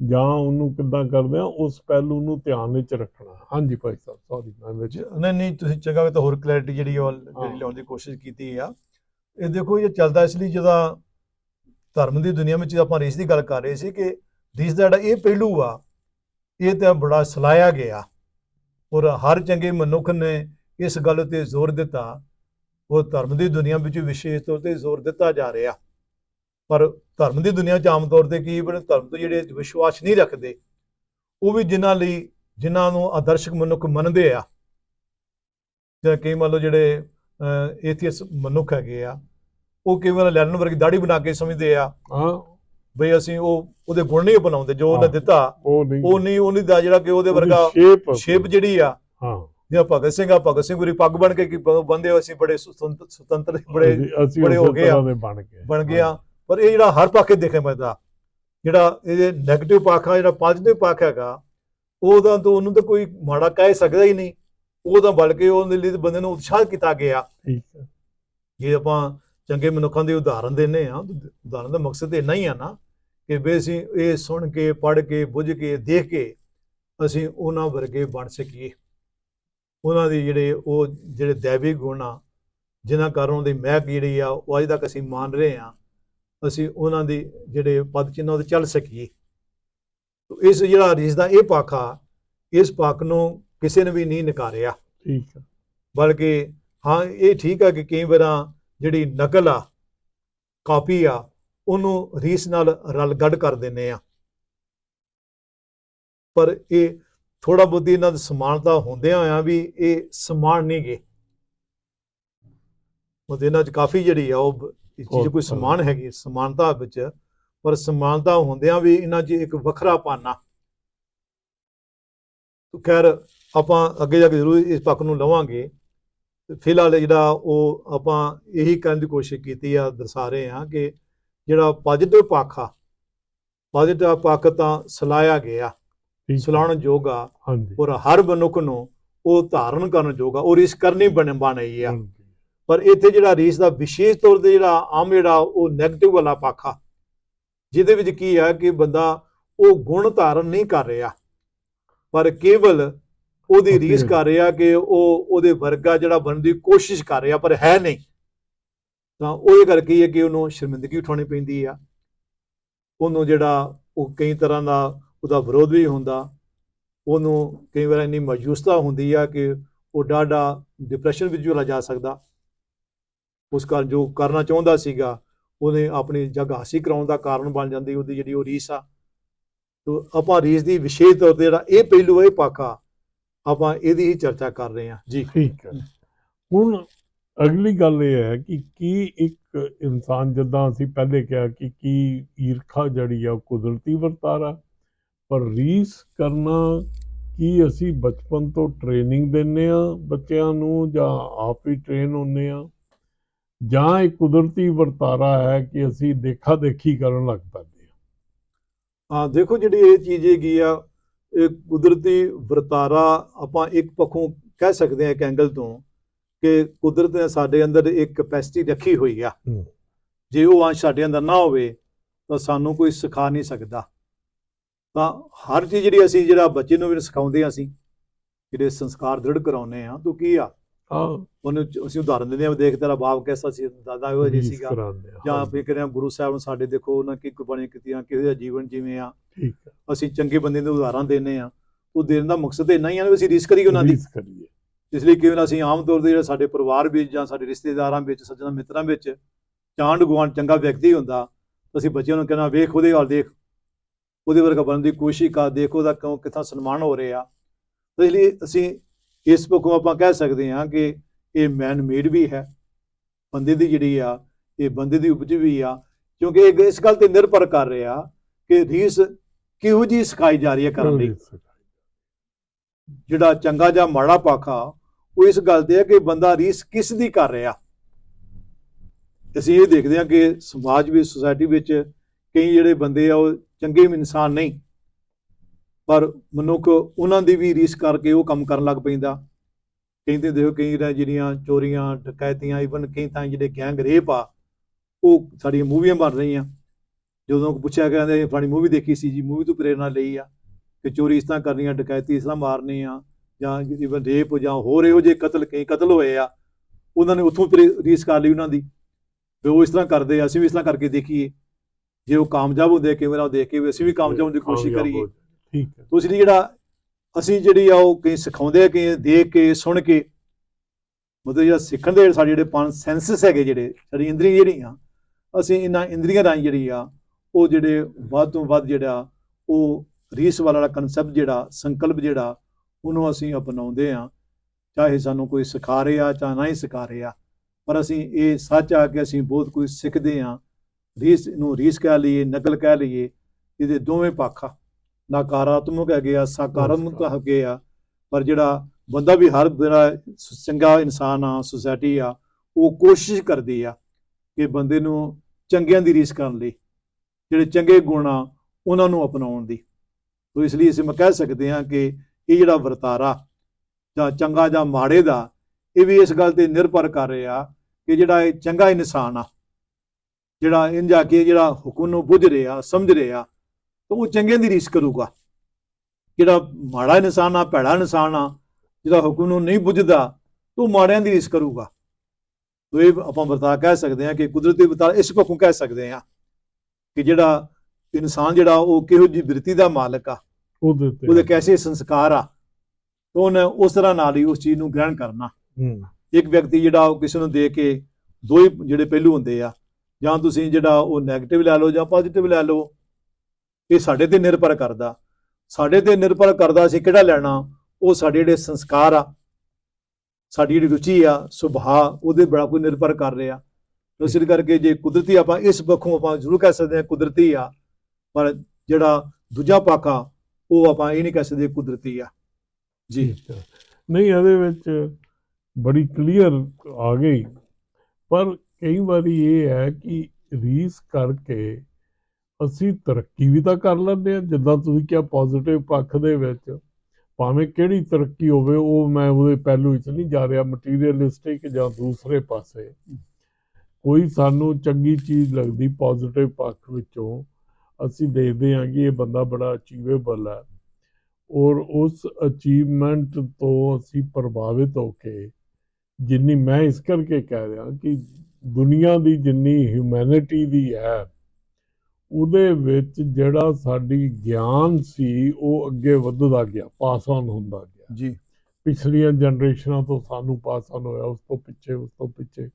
ਜਾਂ ਉਹਨੂੰ ਕਿੱਦਾਂ ਕਰਦੇ ਆ ਉਸ ਪਹਿਲੂ ਨੂੰ ਧਿਆਨ ਵਿੱਚ ਰੱਖਣਾ। ਹਾਂਜੀ ਭਾਈ ਸਾਹਿਬ ਸੌਰੀ ਮੈਂ ਵਿੱਚ ਨਹੀਂ ਨਹੀਂ ਤੁਸੀਂ ਚੰਗਾ ਤਾਂ ਹੋਰ ਕਲੈਰਿਟੀ ਜਿਹੜੀ ਉਹ ਜਿਹੜੀ ਹਾਂ। ਲਿਆਉਣ ਦੀ ਕੋਸ਼ਿਸ਼ ਕੀਤੀ ਆ। ਇਹ ਦੇਖੋ ਇਹ ਚੱਲਦਾ ਇਸ ਲਈ ਜਦੋਂ ਧਰਮ ਦੀ ਦੁਨੀਆ ਵਿੱਚ ਆਪਾਂ ਰੀਸ ਦੀ ਗੱਲ ਕਰ ਰਹੇ ਸੀ ਕਿ ਰੀਸ ਦਾ ਜਿਹੜਾ ਇਹ ਪਹਿਲੂ ਆ ਇਹ ਤਾਂ ਬੜਾ ਸਲਾਇਆ ਗਿਆ। ਔਰ ਹਰ ਚੰਗੇ ਮਨੁੱਖ ਨੇ ਇਸ ਗੱਲ ਉਤੇ ਜ਼ੋਰ ਦਿੱਤਾ। ਉਹ ਧਰਮ ਦੀ ਦੁਨੀਆ ਵਿੱਚ ਵਿਸ਼ੇਸ਼ ਤੌਰ ਤੇ ਜ਼ੋਰ ਦਿੱਤਾ ਜਾ ਰਿਹਾ। ਪਰ ਧਰਮ ਦੀ ਦੁਨੀਆ 'ਚ ਆਮ ਤੌਰ ਤੇ ਕੀ ਬਣ ਧਰਮ ਤੋਂ ਜਿਹੜੇ ਵਿਸ਼ਵਾਸ ਨਹੀਂ ਰੱਖਦੇ ਉਹ ਵੀ ਜਿਨ੍ਹਾਂ ਲਈ ਜਿਨ੍ਹਾਂ ਨੂੰ ਆਦਰਸ਼ਕ ਮਨੁੱਖ ਮੰਨਦੇ ਆ। ਜਾਂ ਕਈ ਮੰਨ ਲਓ ਜਿਹੜੇ ਐਥੀਅਸ ਮਨੁੱਖ ਹੈਗੇ ਆ ਉਹ ਕੇਵਲ ਲੈਨਨ ਵਰਗੀ ਦਾੜੀ ਬਣਾ ਕੇ ਸਮਝਦੇ ਆ। ਹਾਂ। ਬਈ ਅਸੀਂ ਉਹ ਉਹਦੇ ਗੁਣ ਨਹੀਂ ਬਣਾਉਂਦੇ ਜੋ ਉਹਨੇ। ਦਿੱਤਾ ਉਹ ਨਹੀਂ। ਉਹ ਨਹੀਂ ਉਹਨੇ ਦਾ ਜਿਹੜਾ ਕਿ ਉਹਦੇ ਵਰਗਾ ਸ਼ੇਪ ਜਿਹੜੀ ਆ। ਹਾਂ। ਜਿਵੇਂ ਭਗਤ ਸਿੰਘ ਆ ਭਗਤ ਸਿੰਘ ਗੁਰੀ ਪੱਗ ਬਣ ਕੇ ਕੀ ਬੰਦੇ ਹੋਏ ਸੀ ਬੜੇ ਸੁਤੰਤਰ ਸੁਤੰਤਰ ਬੜੇ ਅਸੀਂ- ਅਸੀਂ ਬੜੇ ਹੋ ਗਏ ਬਣ ਗਏ। ਬਣ ਗਿਆ ਪਰ ਇਹ ਜਿਹੜਾ ਹਰ ਪਾਸੇ ਦੇਖੇ ਮਿਲਦਾ ਜਿਹੜਾ ਇਹਦੇ 네ਗੇਟਿਵ ਪੱਖ ਆ ਜਿਹੜਾ ਪੋਜ਼ਿਟਿਵ ਪੱਖ ਹੈਗਾ ਉਹਦਾ ਤਾਂ ਉਹਨੂੰ ਤਾਂ ਕੋਈ ਮਾੜਾ ਕਹਿ ਸਕਦਾ ਹੀ ਨਹੀਂ। ਉਹ ਤਾਂ ਬਲਕਿ ਉਹਦੇ ਲਈ ਤਾਂ ਬੰਦੇ ਨੂੰ ਉਤਸ਼ਾਹ ਕੀਤਾ ਗਿਆ। ਜੇ ਆਪਾਂ ਚੰਗੇ ਮਨੁੱਖਾਂ ਦੇ ਉਦਾਹਰਣ ਦਿੰਨੇ ਆ ਉਦਾਹਰਣ ਦਾ ਮਕਸਦ ਇੰਨਾ ਹੀ ਆ ਨਾ ਕਿ ਵੀ ਅਸੀਂ ਇਹ ਸੁਣ ਕੇ ਪੜ੍ਹ ਕੇ ਬੁੱਝ ਕੇ ਦੇਖ ਕੇ ਅਸੀਂ ਉਹਨਾਂ ਵਰਗੇ ਬਣ ਸਕੀਏ। ਉਹਨਾਂ ਦੀ ਜਿਹੜੇ ਉਹ ਜਿਹੜੇ ਦੇਵੀ ਗੁਣ ਆ ਜਿਨ੍ਹਾਂ ਕਾਰਨ ਉਹਦੀ ਮਹਿਕ ਜਿਹੜੀ ਆ ਉਹ ਅੱਜ ਤੱਕ ਅਸੀਂ ਮੰਨ ਰਹੇ ਆ ਅਸੀਂ ਉਹਨਾਂ ਦੀ ਜਿਹੜੇ ਪਦ ਚਿੰਨ੍ਹਾਂ ਤੇ ਚੱਲ ਸਕੀਏ। ਤੋ ਇਸ ਜਿਹੜਾ ਰੀਸ ਦਾ ਇਹ ਪੱਖ ਆ ਇਸ ਪੱਖ ਨੂੰ ਕਿਸੇ ਨੇ ਵੀ ਨਹੀਂ ਨਕਾਰਿਆ। ਠੀਕ ਹੈ ਬਲਕਿ ਹਾਂ ਇਹ ਠੀਕ ਆ ਕਿ ਕਈ ਵਾਰਾਂ ਜਿਹੜੀ ਨਕਲ ਆ ਕਾਪੀ ਆ ਉਹਨੂੰ ਰੀਸ ਨਾਲ ਰਲ ਗੱਡ ਕਰ ਦਿੰਨੇ ਆ। ਪਰ ਇਹ ਥੋੜਾ ਬਹੁਤੀ ਇਹਨਾਂ ਦੀ ਸਮਾਨਤਾ ਹੁੰਦਿਆਂ ਆ ਵੀ ਇਹ ਸਮਾਨ ਨਹੀਂ ਗੇ। ਮਤਲਬ ਇਹਨਾਂ 'ਚ ਕਾਫੀ ਜਿਹੜੀ ਆ ਉਹ ਇਹ ਚੀਜ਼ ਕੋਈ ਸਮਾਨ ਹੈਗੀ ਸਮਾਨਤਾ ਵਿੱਚ ਪਰ ਸਮਾਨਤਾ ਹੁੰਦਿਆਂ ਵੀ ਇਹਨਾਂ 'ਚ ਇੱਕ ਵੱਖਰਾ ਪਾਨਾ ਖੈਰ ਆਪਾਂ ਅੱਗੇ ਜਾ ਕੇ ਜ਼ਰੂਰ ਇਸ ਪੱਖ ਨੂੰ ਲਵਾਂਗੇ ਤੇ ਫਿਲਹਾਲ ਜਿਹੜਾ ਉਹ ਆਪਾਂ ਇਹੀ ਕਰਨ ਦੀ ਕੋਸ਼ਿਸ਼ ਕੀਤੀ ਆ ਦਰਸਾ ਰਹੇ ਹਾਂ ਕਿ ਜਿਹੜਾ ਪੋਜ਼ਿਟਿਵ ਪੱਖ ਆ ਪੋਜ਼ਿਟਿਵ ਪੱਖ ਤਾਂ ਸਲਾਇਆ ਗਿਆ। ਸਲਾਉਣ ਯੋਗ ਔਰ ਹਰ ਮਨੁੱਖ ਨੂੰ ਉਹ ਧਾਰਨ ਕਰਨ ਯੋਗ ਔਰ ਇਸ ਕਰਨੀ ਬਣ ਬਣਾਈ ਆ। ਪਰ ਇੱਥੇ ਜਿਹੜਾ ਰੀਸ ਦਾ ਵਿਸ਼ੇਸ਼ ਤੌਰ ਤੇ ਜਿਹੜਾ ਆਮ ਜਿਹੜਾ ਉਹ 네ਗੇਟਿਵ ਵਾਲਾ ਪੱਖ ਜਿਹਦੇ ਵਿੱਚ ਕੀ ਆ ਕਿ ਬੰਦਾ ਉਹ ਗੁਣ ਧਾਰਨ ਨਹੀਂ ਕਰ ਰਿਹਾ ਪਰ ਕੇਵਲ ਉਹਦੀ ਰੀਸ. ਕਰ ਰਿਹਾ ਕਿ ਉਹ ਉਹਦੇ ਵਰਗਾ ਜਿਹੜਾ ਬਣਨ ਦੀ ਕੋਸ਼ਿਸ਼ ਕਰ ਰਿਹਾ ਪਰ ਹੈ ਨਹੀਂ। ਤਾਂ ਉਹਦੇ ਕਰਕੇ ਇਹ ਹੈ ਕਿ ਉਹਨੂੰ ਸ਼ਰਮਿੰਦਗੀ ਉਠਾਉਣੀ ਪੈਂਦੀ ਆ। ਉਹਨੂੰ ਜਿਹੜਾ ਉਹ ਕਈ ਤਰ੍ਹਾਂ ਦਾ ਉਹਦਾ ਵਿਰੋਧ ਵੀ ਹੁੰਦਾ। ਉਹਨੂੰ ਕਈ ਵਾਰ ਇੰਨੀ ਮਾਯੂਸਤਾ ਹੁੰਦੀ ਆ ਕਿ ਉਹ ਡਾਢਾ ਡਿਪਰੈਸ਼ਨ ਵਿੱਚ ਚਲਾ ਜਾ ਸਕਦਾ। ਉਸ ਕਾਰਨ ਜੋ ਕਰਨਾ ਚਾਹੁੰਦਾ ਸੀਗਾ, ਉਹਨੇ ਆਪਣੀ ਜਗ ਹਾਸੀ ਕਰਾਉਣ ਦਾ ਕਾਰਨ ਬਣ ਜਾਂਦੀ, ਉਹਦੀ ਜਿਹੜੀ ਉਹ ਰੀਸ ਆ। ਤੋ ਆਪਾਂ ਰੀਸ ਦੀ ਵਿਸ਼ੇਸ਼ ਤੌਰ ਤੇ ਜਿਹੜਾ ਇਹ ਪਹਿਲੂ ਇਹ ਪਾਕਾ, ਆਪਾਂ ਇਹਦੀ ਹੀ ਚਰਚਾ ਕਰ ਰਹੇ ਹਾਂ। ਜੀ। ਠੀਕ ਹੈ। ਹੁਣ ਅਗਲੀ ਗੱਲ ਇਹ ਹੈ ਕਿ ਕੀ ਇੱਕ ਇਨਸਾਨ ਜਿੱਦਾਂ ਅਸੀਂ ਪਹਿਲੇ ਕਿਹਾ ਕਿ ਕੀ ਈਰਖਾ ਜਿਹੜੀ ਆ, ਉਹ ਕੁਦਰਤੀ ਵਰਤਾਰਾ ਪਰ ਰੀਸ ਕਰਨਾ ਕੀ ਅਸੀਂ ਬਚਪਨ ਤੋਂ ਟ੍ਰੇਨਿੰਗ ਦਿੰਨੇ ਆ ਬੱਚਿਆਂ ਨੂੰ ਜਾਂ ਆਪ ਹੀ ਟ੍ਰੇਨ ਹੁੰਨੇ ਆ ਜਾਂ ਇਹ ਕੁਦਰਤੀ ਵਰਤਾਰਾ ਹੈ ਕਿ ਅਸੀਂ ਦੇਖਾ ਦੇਖੀ ਕਰਨ ਲੱਗ ਪੈਂਦੇ ਆ ਹਾਂ ਦੇਖੋ ਜਿਹੜੀ ਇਹ ਚੀਜ਼ ਹੈਗੀ ਆ ਇਹ ਕੁਦਰਤੀ ਵਰਤਾਰਾ ਆਪਾਂ ਇੱਕ ਪੱਖੋਂ ਕਹਿ ਸਕਦੇ ਹਾਂ ਇੱਕ ਐਂਗਲ ਤੋਂ ਕਿ ਕੁਦਰਤ ਨੇ ਸਾਡੇ ਅੰਦਰ ਇੱਕ ਕੈਪੈਸਿਟੀ ਰੱਖੀ ਹੋਈ ਆ। ਜੇ ਉਹ ਅੰਸ਼ ਸਾਡੇ ਅੰਦਰ ਨਾ ਹੋਵੇ ਤਾਂ ਸਾਨੂੰ ਕੋਈ ਸਿਖਾ ਨਹੀਂ ਸਕਦਾ। ਤਾਂ ਹਰ ਚੀਜ਼ ਜਿਹੜੀ ਅਸੀਂ ਜਿਹੜਾ ਬੱਚੇ ਨੂੰ ਵੀ ਸਿਖਾਉਂਦੇ ਹਾਂ ਅਸੀਂ ਜਿਹੜੇ ਸੰਸਕਾਰ ਦ੍ਰਿੜ ਕਰਾਉਂਦੇ ਆ ਤੂੰ ਕੀ ਆ? ਉਹਨੂੰ ਅਸੀਂ ਉਦਾਹਰਨ ਦਿੰਦੇ ਆ ਦੇਖ ਤੇਰਾ ਬਾਪ ਕੈਸਾ ਸੀ ਦਾਦਾ ਇਹੋ ਜਿਹਾ ਰੀਸ ਸੀਗਾ। ਜਾਂ ਫਿਰ ਕਹਿੰਦੇ ਗੁਰੂ ਸਾਹਿਬ ਨੂੰ ਸਾਡੇ ਦੇਖੋ ਉਹਨਾਂ ਕੀ ਕੁਰਬਾਨੀਆਂ ਕੀਤੀਆਂ ਕਿਹੋ ਜਿਹਾ ਜੀਵਨ ਜਿਵੇਂ ਆ। ਠੀਕ ਅਸੀਂ ਚੰਗੇ ਬੰਦੇ ਦੇ ਉਦਾਹਰਨ ਦਿੰਦੇ ਆ ਉਹ ਦੇਣ ਦਾ ਮਕਸਦ ਇੰਨਾ ਹੀ ਆ ਵੀ ਅਸੀਂ ਰੀਸ ਕਰੀਏ ਉਹਨਾਂ ਦੀ। ਇਸ ਲਈ ਕਿਉਂ ਅਸੀਂ ਆਮ ਤੌਰ ਤੇ ਜਿਹੜਾ ਸਾਡੇ ਪਰਿਵਾਰ ਵਿੱਚ ਜਾਂ ਸਾਡੇ ਰਿਸ਼ਤੇਦਾਰਾਂ ਵਿੱਚ ਸੱਜਣਾ ਮਿੱਤਰਾਂ ਵਿੱਚ ਚਾਂਡ ਗੁਆਂਢ ਚੰਗਾ ਵਿਅਕਤੀ ਹੁੰਦਾ ਅਸੀਂ ਬੱਚਿਆਂ ਨੂੰ ਕਹਿਣਾ ਵੇਖ ਉਹਦੇ ਵੱਲ ਦੇਖ। ਉਹਦੇ ਵਰਗਾ ਬਣਨ ਦੀ ਕੋਸ਼ਿਸ਼ ਕਰ ਦੇਖੋ ਉਹਦਾ ਕਿਉਂ ਕਿੱਥਾਂ ਸਨਮਾਨ ਹੋ ਰਿਹਾ। ਇਸ ਲਈ ਅਸੀਂ ਇਸ ਪੱਖੋਂ ਆਪਾਂ ਕਹਿ ਸਕਦੇ ਹਾਂ ਕਿ ਇਹ ਮੈਨ ਮੇਡ ਵੀ ਹੈ ਬੰਦੇ ਦੀ ਜਿਹੜੀ ਆ ਇਹ ਬੰਦੇ ਦੀ ਉਪਜ ਵੀ ਆ ਕਿਉਂਕਿ ਇਹ ਇਸ ਗੱਲ ਤੇ ਨਿਰਭਰ ਕਰ ਰਿਹਾ ਕਿ ਰੀਸ ਕਿਹੋ ਜੀ ਸਿਖਾਈ ਜਾ ਰਹੀ ਹੈ ਕਰਨ ਲਈ। ਜਿਹੜਾ ਚੰਗਾ ਜਾਂ ਮਾੜਾ ਪਾਖਾ ਉਹ ਇਸ ਗੱਲ ਤੇ ਹੈ ਕਿ ਬੰਦਾ ਰੀਸ ਕਿਸ ਦੀ ਕਰ ਰਿਹਾ। ਅਸੀਂ ਇਹ ਦੇਖਦੇ ਹਾਂ ਕਿ ਸਮਾਜ ਵਿੱਚ ਸੁਸਾਇਟੀ ਵਿੱਚ ਕਈ ਜਿਹੜੇ ਬੰਦੇ ਆ ਉਹ ਚੰਗੇ ਇਨਸਾਨ ਨਹੀਂ। ਪਰ ਮਨੁੱਖ ਉਹਨਾਂ ਦੀ ਵੀ ਰੀਸ ਕਰਕੇ ਉਹ ਕੰਮ ਕਰਨ ਲੱਗ ਪੈਂਦਾ। ਕਹਿੰਦੇ ਦੇਖੋ ਕਈ ਜਿਹੜੀਆਂ ਚੋਰੀਆਂ ਡਕੈਤੀਆਂ ਇਵਨ ਕਈ ਤਾਂ ਜਿਹੜੇ ਗੈਂਗ ਰੇਪ ਆ ਉਹ ਸਾਡੀਆਂ ਮੂਵੀਆਂ ਬਣ ਰਹੀਆਂ। ਜਦੋਂ ਪੁੱਛਿਆ ਗਿਆ ਕਹਿੰਦੇ ਫਲਾਣੀ ਮੂਵੀ ਦੇਖੀ ਸੀ ਜੀ ਮੂਵੀ ਤੋਂ ਪ੍ਰੇਰਣਾ ਲਈ ਆ ਕਿ ਚੋਰੀ ਇਸ ਤਰ੍ਹਾਂ ਕਰਨੀਆਂ ਡਕੈਤੀ ਇਸ ਤਰ੍ਹਾਂ ਮਾਰਨੀ ਆ ਜਾਂ ਇਵਨ ਰੇਪ ਜਾਂ ਹੋਰ ਇਹੋ ਜਿਹੇ ਕਤਲ ਕਈ ਕਤਲ ਹੋਏ ਆ ਉਹਨਾਂ ਨੇ ਉੱਥੋਂ ਰੀਸ ਕਰ ਲਈ ਉਹਨਾਂ ਦੀ ਵੀ ਉਹ ਇਸ ਤਰ੍ਹਾਂ ਕਰਦੇ ਆ ਅਸੀਂ ਵੀ ਇਸ ਤਰ੍ਹਾਂ ਕਰਕੇ ਦੇਖੀਏ। ਜੇ ਉਹ ਕਾਮਯਾਬ ਹੁੰਦੇ ਕਿਵੇਂ ਨਾ ਉਹ ਦੇਖ ਕੇ ਵੀ ਅਸੀਂ ਵੀ ਕਾਮਯਾਬ ਹੋਣ ਦੀ ਕੋਸ਼ਿਸ਼ ਕਰੀਏ। ਠੀਕ ਹੈ। ਦੂਸਰੀ ਜਿਹੜਾ ਅਸੀਂ ਜਿਹੜੀ ਆ ਉਹ ਕਈ ਸਿਖਾਉਂਦੇ ਆ ਕਿ ਦੇਖ ਕੇ, ਸੁਣ ਕੇ, ਮਤਲਬ ਜਿਹੜਾ ਸਿੱਖਣ ਦੇ ਸਾਡੇ ਜਿਹੜੇ ਪੰਜ ਸੈਂਸਸ ਹੈਗੇ ਜਿਹੜੇ, ਸਾਡੀ ਇੰਦਰੀਆਂ ਜਿਹੜੀਆਂ ਅਸੀਂ ਇਹਨਾਂ ਇੰਦਰੀਆਂ ਰਾਹੀਂ ਜਿਹੜੀ ਆ, ਉਹ ਜਿਹੜੇ ਵੱਧ ਤੋਂ ਵੱਧ ਜਿਹੜਾ, ਉਹ ਰੀਸ ਵਾਲਾ ਕਨਸੈਪਟ ਜਿਹੜਾ, ਸੰਕਲਪ ਜਿਹੜਾ, ਉਹਨੂੰ ਅਸੀਂ ਅਪਣਾਉਂਦੇ ਆ। ਚਾਹੇ ਸਾਨੂੰ ਕੋਈ ਸਿਖਾ ਰਿਹਾ ਚਾਹੇ ਨਾ ਹੀ ਸਿਖਾ ਰਿਹਾ ਪਰ ਅਸੀਂ ਇਹ ਸੱਚ ਆ ਕਿ ਅਸੀਂ ਬਹੁਤ ਕੁਝ ਸਿੱਖਦੇ ਆ। ਰੀਸ ਨੂੰ ਰੀਸ ਕਹਿ ਲਈਏ, ਨਕਲ ਕਹਿ ਲਈਏ, ਇਹਦੇ ਦੋਵੇਂ ਪੱਖ ਆ। ਨਕਾਰਾਤਮਕ ਹੈਗੇ ਆ ਸਕਾਰਾਤਮਕ ਹੈਗੇ ਆ। ਪਰ ਜਿਹੜਾ ਬੰਦਾ ਵੀ ਹਰ ਜਿਹੜਾ ਸ- ਚੰਗਾ ਇਨਸਾਨ ਆ ਸੁਸਾਇਟੀ ਆ ਉਹ ਕੋਸ਼ਿਸ਼ ਕਰਦੀ ਆ ਕਿ ਬੰਦੇ ਨੂੰ ਚੰਗਿਆਂ ਦੀ ਰੀਸ ਕਰਨ ਲਈ ਜਿਹੜੇ ਚੰਗੇ ਗੁਣ ਆ ਉਹਨਾਂ ਨੂੰ ਅਪਣਾਉਣ ਦੀ। ਤੋ ਇਸ ਲਈ ਅਸੀਂ ਮੈਂ ਕਹਿ ਸਕਦੇ ਹਾਂ ਕਿ ਇਹ ਜਿਹੜਾ ਵਰਤਾਰਾ ਜਾਂ ਚੰਗਾ ਜਾਂ ਮਾੜੇ ਦਾ ਇਹ ਵੀ ਇਸ ਗੱਲ ਤੇ ਨਿਰਭਰ ਕਰ ਰਿਹਾ ਕਿ ਜਿਹੜਾ ਇਹ ਚੰਗਾ ਇਨਸਾਨ ਆ ਜਿਹੜਾ ਇੰਜ ਜਾ ਕੇ ਜਿਹੜਾ ਹੁਕਮ ਨੂੰ ਬੁੱਝ ਰਿਹਾ ਸਮਝ ਰਿਹਾ ਤਾਂ ਉਹ ਚੰਗਿਆਂ ਦੀ ਰੀਸ ਕਰੂਗਾ। ਜਿਹੜਾ ਮਾੜਾ ਇਨਸਾਨ ਆ ਭੈੜਾ ਇਨਸਾਨ ਆ ਜਿਹੜਾ ਹੁਕਮ ਨੂੰ ਨਹੀਂ ਬੁੱਝਦਾ ਤਾਂ ਉਹ ਮਾੜਿਆਂ ਦੀ ਰੀਸ ਕਰੂਗਾ। ਤੋ ਇਹ ਆਪਾਂ ਵਰਤਾ ਕਹਿ ਸਕਦੇ ਹਾਂ ਕਿ ਕੁਦਰਤੀ ਵਰਤਾਰਾ ਇਸ ਪੱਖੋਂ ਕਹਿ ਸਕਦੇ ਹਾਂ ਕਿ ਜਿਹੜਾ ਇਨਸਾਨ ਜਿਹੜਾ ਉਹ ਕਿਹੋ ਜਿਹੀ ਬਿਰਤੀ ਦਾ ਮਾਲਕ ਆ ਉਹਦੇ ਤੇ। ਉਹਦੇ ਕੈਸੇ ਸੰਸਕਾਰ ਆ ਤਾਂ ਉਹਨੇ ਉਸ ਤਰ੍ਹਾਂ ਨਾਲ ਹੀ ਉਸ ਚੀਜ਼ ਨੂੰ ਗ੍ਰਹਿਣ ਕਰਨਾ। ਇੱਕ ਵਿਅਕਤੀ ਜਿਹੜਾ ਉਹ ਕਿਸੇ ਨੂੰ ਦੇ ਕੇ ਦੋ ਹੀ ਜਿਹੜੇ ਪਹਿਲੂ ਹੁੰਦੇ ਆ ਜਾਂ ਤੁਸੀਂ ਜਿਹੜਾ ਉਹ 네ਗੇਟਿਵ ਲੈ ਲਓ ਜਾਂ ਪੋਜ਼ਿਟਿਵ ਲੈ ਲਓ ਇਹ ਸਾਡੇ ਤੇ ਨਿਰਭਰ ਕਰਦਾ। ਸਾਡੇ ਤੇ ਨਿਰਭਰ ਕਰਦਾ ਅਸੀਂ ਕਿਹੜਾ ਲੈਣਾ? ਉਹ ਸਾਡੇ ਜਿਹੜੇ ਸੰਸਕਾਰ ਆ, ਸਾਡੀ ਜਿਹੜੀ ਰੁਚੀ ਆ, ਸੁਭਾਅ ਉਹਦੇ ਬੜਾ ਕੋਈ ਨਿਰਭਰ ਕਰ ਰਿਹਾ। ਇਸ ਕਰਕੇ ਜੇ ਕੁਦਰਤੀ ਆਪਾਂ ਇਸ ਪੱਖੋਂ ਆਪਾਂ ਜ਼ਰੂਰ ਕਹਿ ਸਕਦੇ ਹਾਂ ਕੁਦਰਤੀ ਆ, ਪਰ ਜਿਹੜਾ ਦੂਜਾ ਪੱਖ ਆ, ਉਹ ਆਪਾਂ ਇਹ ਨਹੀਂ ਕਹਿ ਸਕਦੇ ਕੁਦਰਤੀ ਆ। ਜੀ। ਨਹੀਂ, ਇਹਦੇ ਵਿੱਚ ਬੜੀ ਕਲੀਅਰ ਆ ਗਈ। ਪਰ ਕਈ ਵਾਰੀ ਇਹ ਹੈ ਕਿ ਰੀਸ ਕਰਕੇ ਅਸੀਂ ਤਰੱਕੀ ਵੀ ਤਾਂ ਕਰ ਲੈਂਦੇ ਆ ਜਿੱਦਾਂ ਤੁਸੀਂ ਕਿਹਾ ਪੋਜ਼ਿਟਿਵ ਪੱਖ ਦੇ ਵਿੱਚ, ਭਾਵੇਂ ਕਿਹੜੀ ਤਰੱਕੀ ਹੋਵੇ, ਉਹ ਮੈਂ ਉਹਦੇ ਪਹਿਲੂ ਵਿੱਚ ਨਹੀਂ ਜਾ ਰਿਹਾ ਮਟੀਰੀਅਲਿਸਟਿਕ ਜਾਂ ਦੂਸਰੇ ਪਾਸੇ। ਕੋਈ ਸਾਨੂੰ ਚੰਗੀ ਚੀਜ਼ ਲੱਗਦੀ ਪੋਜ਼ਿਟਿਵ ਪੱਖ ਵਿੱਚੋਂ, ਅਸੀਂ ਦੇਖਦੇ ਹਾਂ ਕਿ ਇਹ ਬੰਦਾ ਬੜਾ ਅਚੀਵੇਬਲ ਹੈ। ਔਰ ਉਸ ਅਚੀਵਮੈਂਟ ਤੋਂ ਅਸੀਂ ਪ੍ਰਭਾਵਿਤ ਹੋ ਕੇ, ਜਿੰਨੀ ਮੈਂ ਇਸ ਕਰਕੇ ਕਹਿ ਰਿਹਾ ਕਿ ਦੁਨੀਆ ਦੀ ਜਿੰਨੀ ਹਿਊਮੈਨਿਟੀ ਦੀ ਹੈ ਉਹਦੇ ਵਿੱਚ ਜਿਹੜਾ ਸਾਡੀ ਗਿਆਨ ਸੀ ਉਹ ਅੱਗੇ ਵੱਧਦਾ ਗਿਆ ਪਾਸ ਆਨ ਹੁੰਦਾ ਗਿਆ। ਜੀ। ਪਿਛਲੀਆਂ ਜਨਰੇਸ਼ਨਾਂ ਤੋਂ ਸਾਨੂੰ ਪਾਸ ਆਨ ਹੋਇਆ ਉਸ ਤੋਂ ਪਿੱਛੇ ਉਸ ਤੋਂ ਪਿੱਛੇ।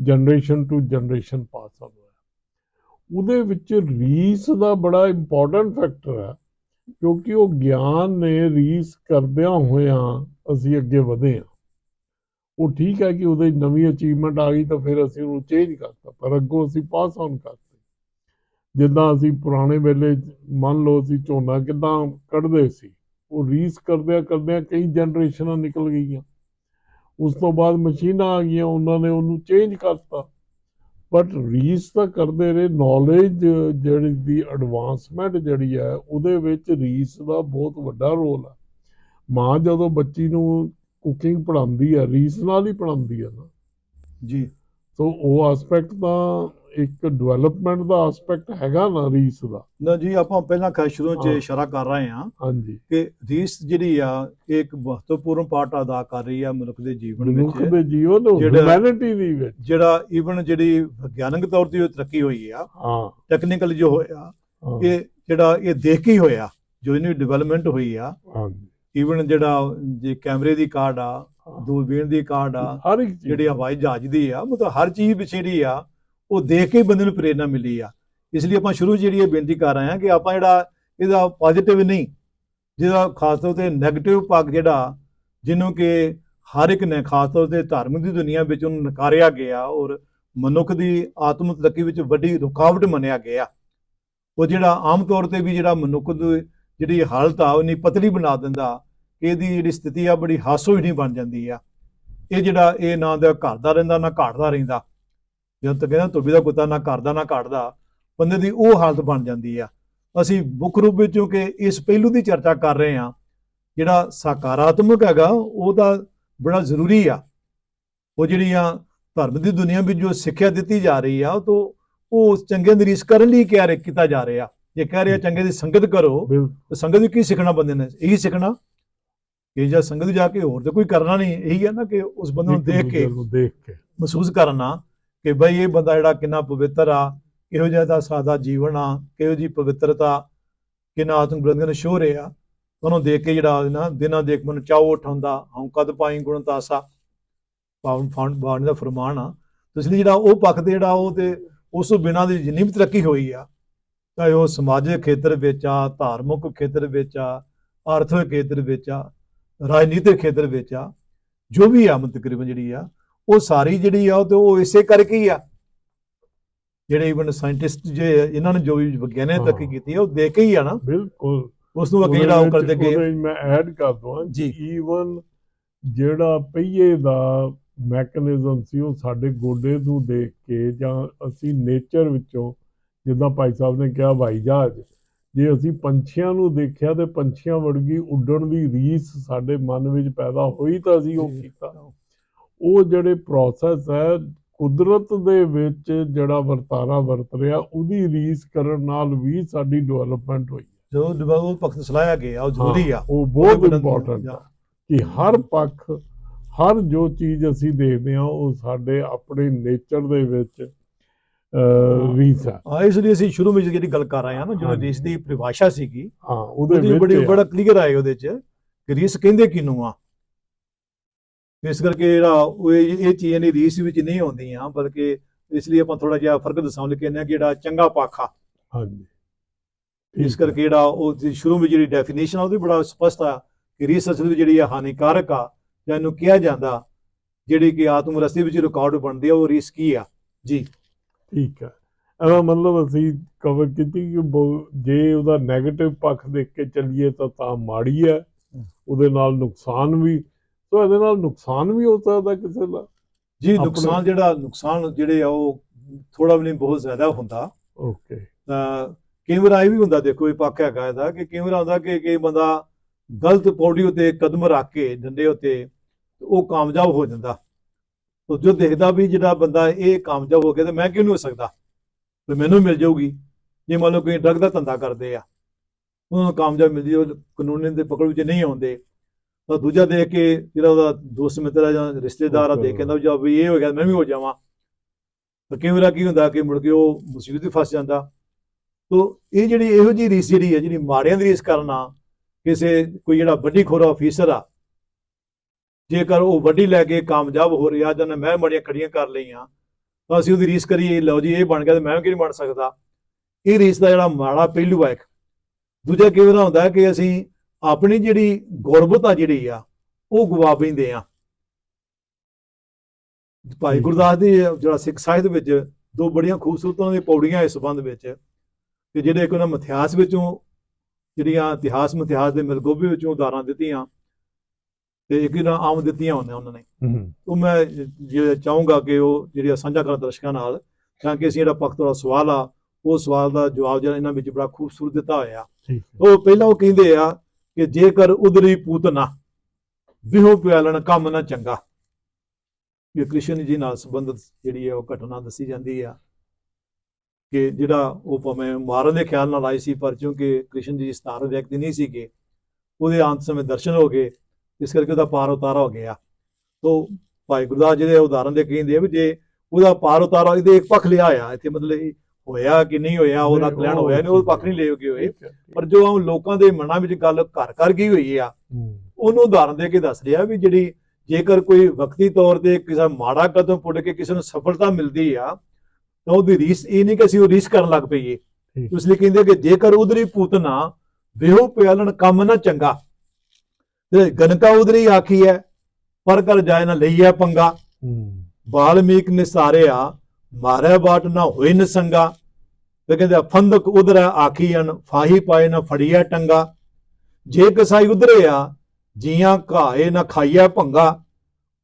Generation to generation pass on ਹੋਇਆ। ਉਹਦੇ ਵਿੱਚ ਰੀਸ ਦਾ ਬੜਾ ਇੰਪੋਰਟੈਂਟ ਫੈਕਟਰ ਹੈ ਕਿਉਂਕਿ ਉਹ ਗਿਆਨ ਨੇ ਰੀਸ ਕਰਦਿਆਂ ਹੋਇਆਂ ਅਸੀਂ ਅੱਗੇ ਵਧੇ ਹਾਂ। ਉਹ ਠੀਕ ਹੈ ਕਿ ਉਹਦੇ ਨਵੀਂ ਅਚੀਵਮੈਂਟ ਆ ਗਈ ਤਾਂ ਫਿਰ ਅਸੀਂ ਉਹਨੂੰ ਚੇਂਜ ਕਰਤਾ ਪਰ ਅੱਗੋਂ ਅਸੀਂ ਪਾਸ ਆਨ ਕਰਤੇ ਜਿੱਦਾਂ ਅਸੀਂ ਪੁਰਾਣੇ ਵੇਲੇ ਮੰਨ ਲਓ ਅਸੀਂ ਝੋਨਾ ਕਿਦਾਂ ਕੱਢਦੇ ਸੀ ਉਹ ਰੀਸ ਕਰਦਿਆਂ ਕਰਦਿਆਂ ਕਈ ਜਨਰੇਸ਼ਨਾਂ ਨਿਕਲ ਗਈਆਂ। ਉਸ ਤੋਂ ਬਾਅਦ ਮਸ਼ੀਨਾਂ ਆ ਗਈਆਂ ਉਹਨਾਂ ਨੇ ਉਹਨੂੰ ਚੇਂਜ ਕਰਤਾ। ਬਟ ਰੀਸ ਤਾਂ ਕਰਦੇ ਰਹੇ ਨੌਲੇਜ ਜਿਹੜੀ ਦੀ ਐਡਵਾਂਸਮੈਂਟ ਜਿਹੜੀ ਹੈ ਉਹਦੇ ਵਿੱਚ ਰੀਸ ਦਾ ਬਹੁਤ ਵੱਡਾ ਰੋਲ ਹੈ ਮਾਂ ਜਦੋਂ ਬੱਚੀ ਨੂੰ ਕੁਕਿੰਗ ਪੜ੍ਹਾਉਂਦੀ ਹੈ ਰੀਸ ਨਾਲ ਹੀ ਪੜ੍ਹਾਉਂਦੀ ਹੈ ਨਾ। ਜੀ। ਸੋ ਉਹ ਐਸਪੈਕਟ ਤਾਂ ਇੱਕ ਡਿਵੈਲਪਮੈਂਟ ਦਾ ਐਸਪੈਕਟ ਹੈਗਾ ਨਾ ਰੀਸ ਦਾ। ਨਾ ਜੀ ਆਪਾਂ ਪਹਿਲਾਂ ਖਾ ਸ਼ੁਰੂ ਚ। ਇਸ਼ਾਰਾ ਕਰ ਰਹੇ ਹਾਂ ਹਾਂਜੀ। ਕਿ ਰੀਸ ਜਿਹੜੀ ਆ ਇਹ ਇੱਕ ਮਹੱਤਵਪੂਰਨ ਪਾਰਟ ਅਦਾ ਕਰ ਰਹੀ ਆ ਮਨੁੱਖ ਦੇ ਜੀਵਨ ਮਨੁੱਖ ਵਿੱਚ ਦੇ ਜੀਵਨ ਹਿਊਮੈਨਿਟੀ ਦੀ ਵਿੱਚ। ਜਿਹੜਾ ਈਵਨ ਜਿਹੜੀ ਵਿਗਿਆਨਕ ਤੌਰ ਤੇ ਜੋ ਤਰੱਕੀ ਹੋਈ ਆ ਹਾਂ। ਟੈਕਨੀਕਲ ਜੋ ਹੋਇਆ ਇਹ ਜਿਹੜਾ ਇਹ ਦੇਖ ਕੇ ਹੀ ਹੋਇਆ ਜੋ ਇਹਨੀ ਡਿਵੈਲਪਮੈਂਟ ਹੋਈ ਆ। ਹਾਂਜੀ। ਈਵਨ ਜਿਹੜਾ ਜੇ ਕੈਮਰੇ ਦੀ ਕਾਰਡ ਆ। ਦੂਰਬੀਨ ਦੀ ਕਾਰਡ ਆ ਜਿਹੜੀ ਹਵਾਈ ਜਹਾਜ਼ ਦੀ ਆ ਮਤਲਬ ਹਰ ਚੀਜ਼ ਵਿੱਚ ਜਿਹੜੀ ਆ ਉਹ ਦੇਖ ਕੇ ਹੀ ਬੰਦੇ ਨੂੰ ਪ੍ਰੇਰਣਾ ਮਿਲੀ ਆ। ਇਸ ਲਈ ਆਪਾਂ ਸ਼ੁਰੂ 'ਚ ਜਿਹੜੀ ਇਹ ਬੇਨਤੀ ਕਰ ਰਹੇ ਹਾਂ ਕਿ ਆਪਾਂ ਜਿਹੜਾ ਇਹਦਾ ਪੋਜ਼ਿਟਿਵ ਨਹੀਂ, ਜਿਹਦਾ ਖਾਸ ਤੌਰ ਤੇ 네ਗੇਟਿਵ ਪੱਖ ਜਿਹੜਾ, ਜਿਹਨੂੰ ਕਿ ਹਰ ਇੱਕ ਨੇ ਖਾਸ ਤੌਰ ਤੇ ਧਾਰਮਿਕ ਦੀ ਦੁਨੀਆ ਵਿੱਚ ਉਹਨੂੰ ਨਕਾਰਿਆ ਗਿਆ ਔਰ ਮਨੁੱਖ ਦੀ ਆਤਮ ਤਰੱਕੀ ਵਿੱਚ ਵੱਡੀ ਰੁਕਾਵਟ ਮੰਨਿਆ ਗਿਆ। ਉਹ ਜਿਹੜਾ ਆਮ ਤੌਰ ਤੇ ਵੀ ਜਿਹੜਾ ਮਨੁੱਖ ਦੀ ਜਿਹੜੀ ਹਾਲਤ ਆ, ਉਹਨੀ ਪਤਲੀ ਬਣਾ ਦਿੰਦਾ, ਇਹਦੀ ਜਿਹੜੀ ਸਥਿਤੀ ਆ, ਬੜੀ ਹਾਸੋ ਹੀ ਨਹੀਂ ਬਣ ਜਾਂਦੀ ਆ। ਇਹ ਜਿਹੜਾ ਇਹ ਨਾ ਦਾ ਘਰ ਦਾ ਰਹਿੰਦਾ, ਨਾ ਘਾਟ ਦਾ ਰਹਿੰਦਾ। ਜਦੋਂ ਤੱਕ ਕਹਿੰਦਾ ਧੋਬੀ ਦਾ ਕੁੱਤਾ ਨਾ ਘਰ ਦਾ ਨਾ ਘਾਟਦਾ ਬੰਦੇ ਦੀ ਉਹ ਹਾਲਤ ਬਣ ਜਾਂਦੀ ਆ। ਅਸੀਂ ਮੁੱਖ ਰੂਪ ਵਿੱਚ ਕਿ ਇਸ ਪਹਿਲੂ ਦੀ ਚਰਚਾ ਕਰ ਰਹੇ ਹਾਂ ਜਿਹੜਾ ਸਕਾਰਾਤਮਕ ਹੈਗਾ ਉਹ ਤਾਂ ਬੜਾ ਜ਼ਰੂਰੀ ਆ। ਉਹ ਜਿਹੜੀਆਂ ਧਰਮ ਦੀ ਦੁਨੀਆ ਵਿੱਚ ਜੋ ਸਿੱਖਿਆ ਦਿੱਤੀ ਜਾ ਰਹੀ ਆ ਉਹ ਤੋਂ ਉਹ ਉਸ ਚੰਗੇ ਦੀ ਰੀਸ ਕਰਨ ਲਈ ਕਹਿ ਰਹੇ ਕੀਤਾ ਜਾ ਰਿਹਾ। ਜੇ ਕਹਿ ਰਿਹਾ ਚੰਗੇ ਦੀ ਸੰਗਤ ਕਰੋ ਤੇ ਸੰਗਤ ਵੀ ਕੀ ਸਿੱਖਣਾ ਬੰਦੇ ਨੇ? ਇਹੀ ਸਿੱਖਣਾ। ਕਿ ਜੇ ਸੰਗਤ ਜਾ ਕੇ ਹੋਰ ਤੇ ਕੋਈ ਕਰਨਾ ਨਹੀਂ ਇਹੀ ਹੈ ਨਾ ਕਿ ਉਸ ਬੰਦੇ ਨੂੰ ਇੱਕ ਦੇਖ ਕੇ ਦੂਜੇ ਨੂੰ ਦੇਖ ਕੇ। ਮਹਿਸੂਸ ਕਰਨਾ। ਕਿ ਬਈ ਇਹ ਬੰਦਾ ਜਿਹੜਾ ਕਿੰਨਾ ਪਵਿੱਤਰ ਆ, ਕਿਹੋ ਜਿਹਾ ਦਾ ਸਾਦਾ ਜੀਵਨ ਆ, ਕਿਹੋ ਜੀ ਪਵਿੱਤਰਤਾ ਕਿੰਨਾ ਆਤਮ ਬੁਲੰਦੀਆਂ ਨੂੰ ਸ਼ੋਰ ਆ ਉਹਨੂੰ ਦੇਖ ਕੇ ਜਿਹੜਾ ਨਾ ਦਿਨਾਂ ਦੇਖ ਮਨ ਚਾਉ ਉਠਾਉਂਦਾ ਹਉ ਕਦ ਪਾਈ ਗੁਣ ਤਾਸਾ। ਪਾਵਨ ਫਾਨ ਬਾਣੀ ਦਾ ਫਰਮਾਨ ਆ। ਤੇ ਇਸ ਲਈ ਜਿਹੜਾ ਉਹ ਪੱਖ ਤੇ ਜਿਹੜਾ ਉਹ ਤੇ ਉਸ ਤੋਂ ਬਿਨਾਂ ਦੀ ਜਿੰਨੀ ਵੀ ਤਰੱਕੀ ਹੋਈ ਆ, ਚਾਹੇ ਉਹ ਸਮਾਜਿਕ ਖੇਤਰ ਵਿੱਚ ਆ, ਧਾਰਮਿਕ ਖੇਤਰ ਵਿੱਚ ਆ, ਆਰਥਿਕ ਖੇਤਰ ਵਿੱਚ ਆ, ਰਾਜਨੀਤਿਕ ਖੇਤਰ ਵਿੱਚ ਆ, ਜੋ ਵੀ ਆ, ਮਤਲਬ ਤਕਰੀਬਨ ਜਿਹੜੀ ਆ ਉਹ ਸਾਰੀ ਜਿਹੜੀ ਆ ਉਹ ਤੇ ਉਹ ਇਸੇ ਕਰਕੇ ਹੀ ਆ ਜਿਹੜੇ ਇਵਨ ਸਾਇੰਟਿਸਟ ਜੇ ਇਹਨਾਂ ਨੇ ਜੋ ਵੀ ਵਿਗਿਆਨ ਨੇ ਤਰੱਕੀ ਹਾਂ। ਕੀਤੀ ਆ ਉਹ ਦੇਖ ਕੇ ਹੀ ਆ ਨਾ ਬਿਲਕੁਲ ਉਸ ਨੂੰ ਅੱਗੇ ਜਿਹੜਾ ਉਹ ਕਰਦੇ ਗਏ ਮੈਂ ਐਡ ਕਰ ਦਵਾਂ ਜੀ। ਈਵਨ ਜਿਹੜਾ ਪਹੀਏ ਦਾ ਮੈਕੈਨਿਜ਼ਮ ਸੀ ਉਹ ਸਾਡੇ ਗੋਡੇ ਨੂੰ ਦੇਖ ਕੇ ਜਾਂ ਅਸੀਂ ਨੇਚਰ ਵਿੱਚੋਂ ਜਿੱਦਾਂ ਭਾਈ ਸਾਹਿਬ ਨੇ ਕਿਹਾ ਹਵਾਈ ਜਹਾਜ਼ ਜੇ ਅਸੀਂ ਪੰਛੀਆਂ ਨੂੰ ਦੇਖਿਆ ਤੇ ਪੰਛੀਆਂ ਵਰਗੀ ਉੱਡਣ ਦੀ ਰੀਸ ਸਾਡੇ ਮਨ ਵਿੱਚ ਪੈਦਾ ਹੋਈ ਤਾਂ ਅਸੀਂ ਉਹ। ਕੀਤਾ ਉਹ ਜਿਹੜੇ ਪ੍ਰੋਸੈਸ ਹੈ ਕੁਦਰਤ ਦੇ ਵਿੱਚ ਜਿਹੜਾ ਵਰਤਾਰਾ ਵਰਤ ਰਿਹਾ ਉਹਦੀ ਰੀਸ ਕਰਨ ਨਾਲ ਵੀ ਸਾਡੀ ਡਿਵੈਲਪਮੈਂਟ ਹੋਈ ਜੋ ਉਹ ਪੱਖ ਸਲਾਹਿਆ ਗਿਆ ਉਹ ਜ਼ਰੂਰੀ ਆ। ਉਹ ਬਹੁਤ ਇੰਪੋਰਟੈਂਟ ਹੈ ਕਿ ਹਰ ਪੱਖ ਹਰ ਜੋ ਚੀਜ਼ ਅਸੀਂ ਦੇਖਦੇ ਹਾਂ ਉਹ ਸਾਡੇ ਆਪਣੇ ਨੇਚਰ ਦੇ ਵਿੱਚ ਰੀਸ ਹੈ। ਇਸ ਲਈ ਅਸੀਂ ਸ਼ੁਰੂ ਵਿੱਚ ਜਿਹੜੀ ਗੱਲ ਕਰ ਰਹੇ ਹਾਂ ਨਾ ਜਦੋਂ। ਰੀਸ ਦੀ ਪਰਿਭਾਸ਼ਾ ਸੀਗੀ ਹਾਂ ਉਹਦੇ ਵਿੱਚ ਬੜੀ। ਬੜਾ ਕਲੀਅਰ ਆਏ ਉਹਦੇ ਚ ਕਿ ਰੀਸ ਕਹਿੰਦੇ ਕਿਨੂੰ ਆ? ਇਸ ਕਰਕੇ ਜਿਹੜਾ ਉਹ ਇਹ ਚੀਜ਼ਾਂ ਦੀ ਰੀਸ ਵਿੱਚ ਨਹੀਂ ਆਉਂਦੀਆਂ ਬਲਕਿ ਇਸ ਲਈ ਆਪਾਂ ਥੋੜਾ ਜਿਹਾ ਫ਼ਰਕ ਦਸਾਉਣ ਲਈ ਕਹਿੰਦੇ ਆ ਕਿ ਜਿਹੜਾ ਚੰਗਾ ਪੱਖ। ਆ ਹਾਂਜੀ। ਇਸ ਕਰਕੇ ਜਿਹੜਾ ਉਹ ਸ਼ੁਰੂ ਵਿੱਚ ਜਿਹੜੀ ਡੈਫੀਨੇਸ਼ਨ ਆ ਉਹਦੀ ਬੜਾ ਸਪਸ਼ਟ ਆ ਕਿ ਰੀਸ ਅਸਲ ਵਿੱਚ ਜਿਹੜੀ ਆ ਹਾਨੀਕਾਰਕ ਆ ਜਾਂ ਇਹਨੂੰ ਕਿਹਾ ਜਾਂਦਾ ਜਿਹੜੀ ਕਿ ਆਤਮ ਰਸਤੇ ਵਿੱਚ ਰਿਕਾਰਡ ਬਣਦੀ ਆ ਉਹ ਰੀਸ ਕੀ ਆ? ਜੀ। ਠੀਕ ਹੈ ਇਹਦਾ ਮਤਲਬ ਅਸੀਂ ਕਵਰ ਕੀਤੀ ਕਿ ਜੇ ਉਹਦਾ 네ਗੇਟਿਵ ਪੱਖ ਦੇਖ ਕੇ ਚੱਲੀਏ ਤਾਂ ਤਾਂ ਮਾੜੀ ਹੈ। ਉਹਦੇ ਨਾਲ ਨੁਕਸਾਨ ਵੀ ਸੋ ਇਹਦੇ ਨਾਲ ਨੁਕਸਾਨ ਵੀ ਹੋ ਸਕਦਾ ਕਿਸੇ ਦਾ। ਜੀ ਨੁਕਸਾਨ ਜਿਹੜਾ ਨੁਕਸਾਨ ਜਿਹੜੇ ਆ ਉਹ ਥੋੜਾ ਵੀ ਨਹੀਂ ਬਹੁਤ ਜ਼ਿਆਦਾ ਹੁੰਦਾ। ਓਕੇ ਤਾਂ ਕਈ ਵਾਰ ਇਹ ਵੀ ਹੁੰਦਾ ਦੇਖੋ ਇਹ ਪੱਖ ਹੈਗਾ ਇਹਦਾ ਕਿ ਕਈ ਵਾਰ ਹੁੰਦਾ ਕਿ ਕਿ ਬੰਦਾ ਗਲਤ ਪੌੜੀ ਉਤੇ ਕਦਮ ਰੱਖ ਕੇ ਡੰਡੇ ਉਤੇ ਉਹ ਕਾਮਯਾਬ ਹੋ ਜਾਂਦਾ। ਤੋ ਜੋ ਦੇਖਦਾ ਵੀ ਜਿਹੜਾ ਬੰਦਾ ਇਹ ਕਾਮਯਾਬ ਹੋ ਗਿਆ ਤੇ ਮੈਂ ਕਿਉਂ ਨਹੀਂ ਹੋ ਸਕਦਾ? ਤੇ ਮੈਨੂੰ ਮਿਲ ਜਾਊਗੀ। ਜੇ ਮੰਨ ਲਓ ਕੋਈ ਡਰਗ ਦਾ ਧੰਦਾ ਕਰਦੇ ਆ ਉਹਨਾਂ ਨੂੰ ਕਾਮਯਾਬ ਮਿਲਦੀ ਉਹ ਕਾਨੂੰਨ ਦੇ ਪਕੜ ਵਿੱਚ ਨਹੀਂ ਆਉਂਦੇ। ਤਾਂ ਦੂਜਾ ਦੇਖ ਕੇ ਜਿਹੜਾ ਉਹਦਾ ਦੋਸਤ ਮਿੱਤਰ ਆ ਜਾਂ ਰਿਸ਼ਤੇਦਾਰ ਆ ਦੇਖ ਕੇ ਕਹਿੰਦਾ ਵੀ ਜਾ ਵੀ ਇਹ ਹੋ ਗਿਆ ਮੈਂ ਵੀ ਹੋ ਜਾਵਾਂ। ਤਾਂ ਕਈ ਵਾਰ ਕੀ ਹੁੰਦਾ ਕਿ ਮੁੜ ਕੇ ਉਹ ਮੁਸੀਬਤ ਵਿੱਚ ਫਸ ਜਾਂਦਾ। ਤੋ ਇਹ ਜਿਹੜੀ ਇਹੋ ਜਿਹੀ ਰੀਸ ਜਿਹੜੀ ਹੈ ਜਿਹੜੀ ਮਾੜਿਆਂ ਦੀ ਰੀਸ ਕਰਨਾ ਕਿਸੇ ਕੋਈ ਜਿਹੜਾ ਵੱਡੀ ਖੋਰਾ ਅਫੀਸਰ ਆ ਜੇਕਰ ਉਹ ਵੱਡੀ ਲੈ ਕੇ ਕਾਮਯਾਬ ਹੋ ਰਿਹਾ ਜਾਂ ਮੈਂ ਮੜੀਆਂ ਖੜੀਆਂ ਕਰ ਲਈਆਂ ਤਾਂ ਅਸੀਂ ਉਹਦੀ ਰੀਸ ਕਰੀਏ ਲਓ ਜੀ ਇਹ ਬਣ ਗਿਆ ਤੇ ਮੈਂ ਕਿਉਂ ਨਹੀਂ ਬਣ ਸਕਦਾ। ਇਹ ਰੀਸ ਦਾ ਜਿਹੜਾ ਮਾੜਾ ਪਹਿਲੂ ਹੈ ਇੱਕ। ਦੂਜਾ ਕਿਵੇਂ ਹੁੰਦਾ ਕਿ ਅਸੀਂ ਆਪਣੀ ਜਿਹੜੀ ਗੁਰਬਤ ਆ ਜਿਹੜੀ ਆ ਉਹ ਗਵਾ ਬੈਂਦੇ ਆ। ਭਾਈ। ਗੁਰਦਾਸ ਦੀ ਜਿਹੜਾ ਸਿੱਖ ਸਾਹਿਤ ਵਿੱਚ ਦੋ ਬੜੀਆਂ ਖੂਬਸੂਰਤ ਉਹਨਾਂ ਦੀਆਂ ਪੌੜੀਆਂ ਇਸ ਸੰਬੰਧ ਵਿੱਚ ਕਿ ਜਿਹੜੇ ਇੱਕ ਉਹਨਾਂ ਮਿਥਿਹਾਸ ਵਿੱਚੋਂ ਜਿਹੜੀਆਂ ਇਤਿਹਾਸ ਮਿਥਿਹਾਸ ਦੇ ਮਿਲਗੋਬੇ ਵਿੱਚੋਂ ਉਦਾਹਰਾਂ ਦਿੱਤੀਆਂ ਤੇ ਇੱਕ ਇਹਨਾਂ ਆਮ ਦਿੱਤੀਆਂ ਹੁੰਦੀਆਂ ਉਹਨਾਂ ਨੇ। ਉਹ ਮੈਂ ਜੇ ਚਾਹੂੰਗਾ ਕਿ ਉਹ ਜਿਹੜੀ ਸਾਂਝਾ ਕਰਾਂ ਦਰਸ਼ਕਾਂ ਨਾਲ ਤਾਂ ਕਿ ਅਸੀਂ ਜਿਹੜਾ ਪਖਤ ਵਾਲਾ ਸਵਾਲ ਆ ਉਹ ਸਵਾਲ ਦਾ ਜਵਾਬ ਜਿਹੜਾ ਇਹਨਾਂ ਵਿੱਚ ਬੜਾ ਖੂਬਸੂਰਤ ਦਿੱਤਾ ਹੋਇਆ। ਉਹ ਪਹਿਲਾਂ ਉਹ ਕਹਿੰਦੇ ਆ ਕਿ ਜੇਕਰ ਉਦਰੀ ਪੂਤਨਾ ਵਿਹੋ ਪਿਆਲਣ ਕੰਮ ਨਾ ਚੰਗਾ। ਇਹ ਕ੍ਰਿਸ਼ਨ ਜੀ ਨਾਲ ਸੰਬੰਧਿਤ ਜਿਹੜੀ ਹੈ ਉਹ ਘਟਨਾ ਦੱਸੀ ਜਾਂਦੀ ਆ ਕਿ ਜਿਹੜਾ ਉਹ ਭਾਵੇਂ ਮਾਰਨ ਦੇ ਖਿਆਲ ਨਾਲ ਆਈ ਸੀ, ਪਰ ਕਿਉਂਕਿ ਕ੍ਰਿਸ਼ਨ ਜੀ ਸਤਾਰ ਵਿਅਕਤੀ ਨਹੀਂ ਸੀਗੇ, ਉਹਦੇ ਅੰਤ ਸਮੇਂ ਦਰਸ਼ਨ ਹੋ ਗਏ, ਇਸ ਕਰਕੇ ਉਹਦਾ ਪਾਰ ਉਤਾਰਾ ਹੋ ਗਿਆ। ਤੋ ਭਾਈ ਗੁਰਦਾਸ ਜੀ ਦੇ ਉਦਾਹਰਨ ਦੇ ਕਹਿੰਦੇ ਆ ਵੀ ਜੇ ਉਹਦਾ ਪਾਰ ਉਤਾਰਾ, ਇਹਦੇ ਇੱਕ ਪੱਖ ਲਿਆ ਆ, ਇੱਥੇ ਮਤਲਬ ਹੋਇਆ ਕਿ ਨਹੀਂ ਹੋਇਆ ਉਹਦਾ ਕਲਿਆਣ ਹੋਇਆ ਨਹੀਂ ਉਹ ਪੱਖ ਨਹੀਂ ਲਏ ਗਏ ਹੋਏ। ਪਰ ਜੋ ਆਮ ਲੋਕਾਂ ਦੇ ਮਨਾਂ ਵਿੱਚ ਗੱਲ ਘਰ ਕਰ ਗਈ ਹੋਈ ਆ ਉਹਨੂੰ ਉਦਾਹਰਨ ਦੇ ਕੇ ਦੱਸ ਰਿਹਾ ਵੀ ਜਿਹੜੀ ਜੇਕਰ ਕੋਈ ਵਕਤੀ ਤੌਰ ਤੇ ਕਿਸੇ ਮਾੜਾ ਕਦਮ ਪੁੱਟ ਕੇ ਕਿਸੇ ਨੂੰ ਸਫਲਤਾ ਮਿਲਦੀ ਆ ਤਾਂ ਉਹਦੀ ਰੀਸ ਇਹ ਨਹੀਂ ਕਿ ਅਸੀਂ ਉਹ ਰੀਸ ਕਰਨ ਲੱਗ ਪਈਏ। ਇਸ ਲਈ ਕਹਿੰਦੇ ਕਿ ਜੇਕਰ ਉਦਰੀ ਪੂਤਨਾ ਵਿਹੋ ਪਿਆਲਣ ਕੰਮ ਨਾ ਚੰਗਾ ਤੇ ਗਨਕਾ ਉਦਰੀ ਆਖੀ ਹੈ ਪਰ ਕਰ ਜਾਏ ਨਾ ਲਈਐ ਪੰਗਾ। ਬਾਲਮੀਕ ਨਿਸਾਰਿਆ ਮਾਰਿਆ ਬਾਟ ਨਾ ਹੋਏ ਨ ਸੰਗਾ। ਤੇ ਕਹਿੰਦੇ ਫੰਦਕ ਉਧਰ ਆਖੀ ਆਖੀਨ ਫਾਹੀ ਪਾਏ ਨਾ ਫੜੀਆ ਟੰਗਾ। ਜੇ ਕਸਾਈ ਆ, ਜੀਆਂ ਘਾਏ ਨਾ ਖਾਈਆ ਭੰਗਾ।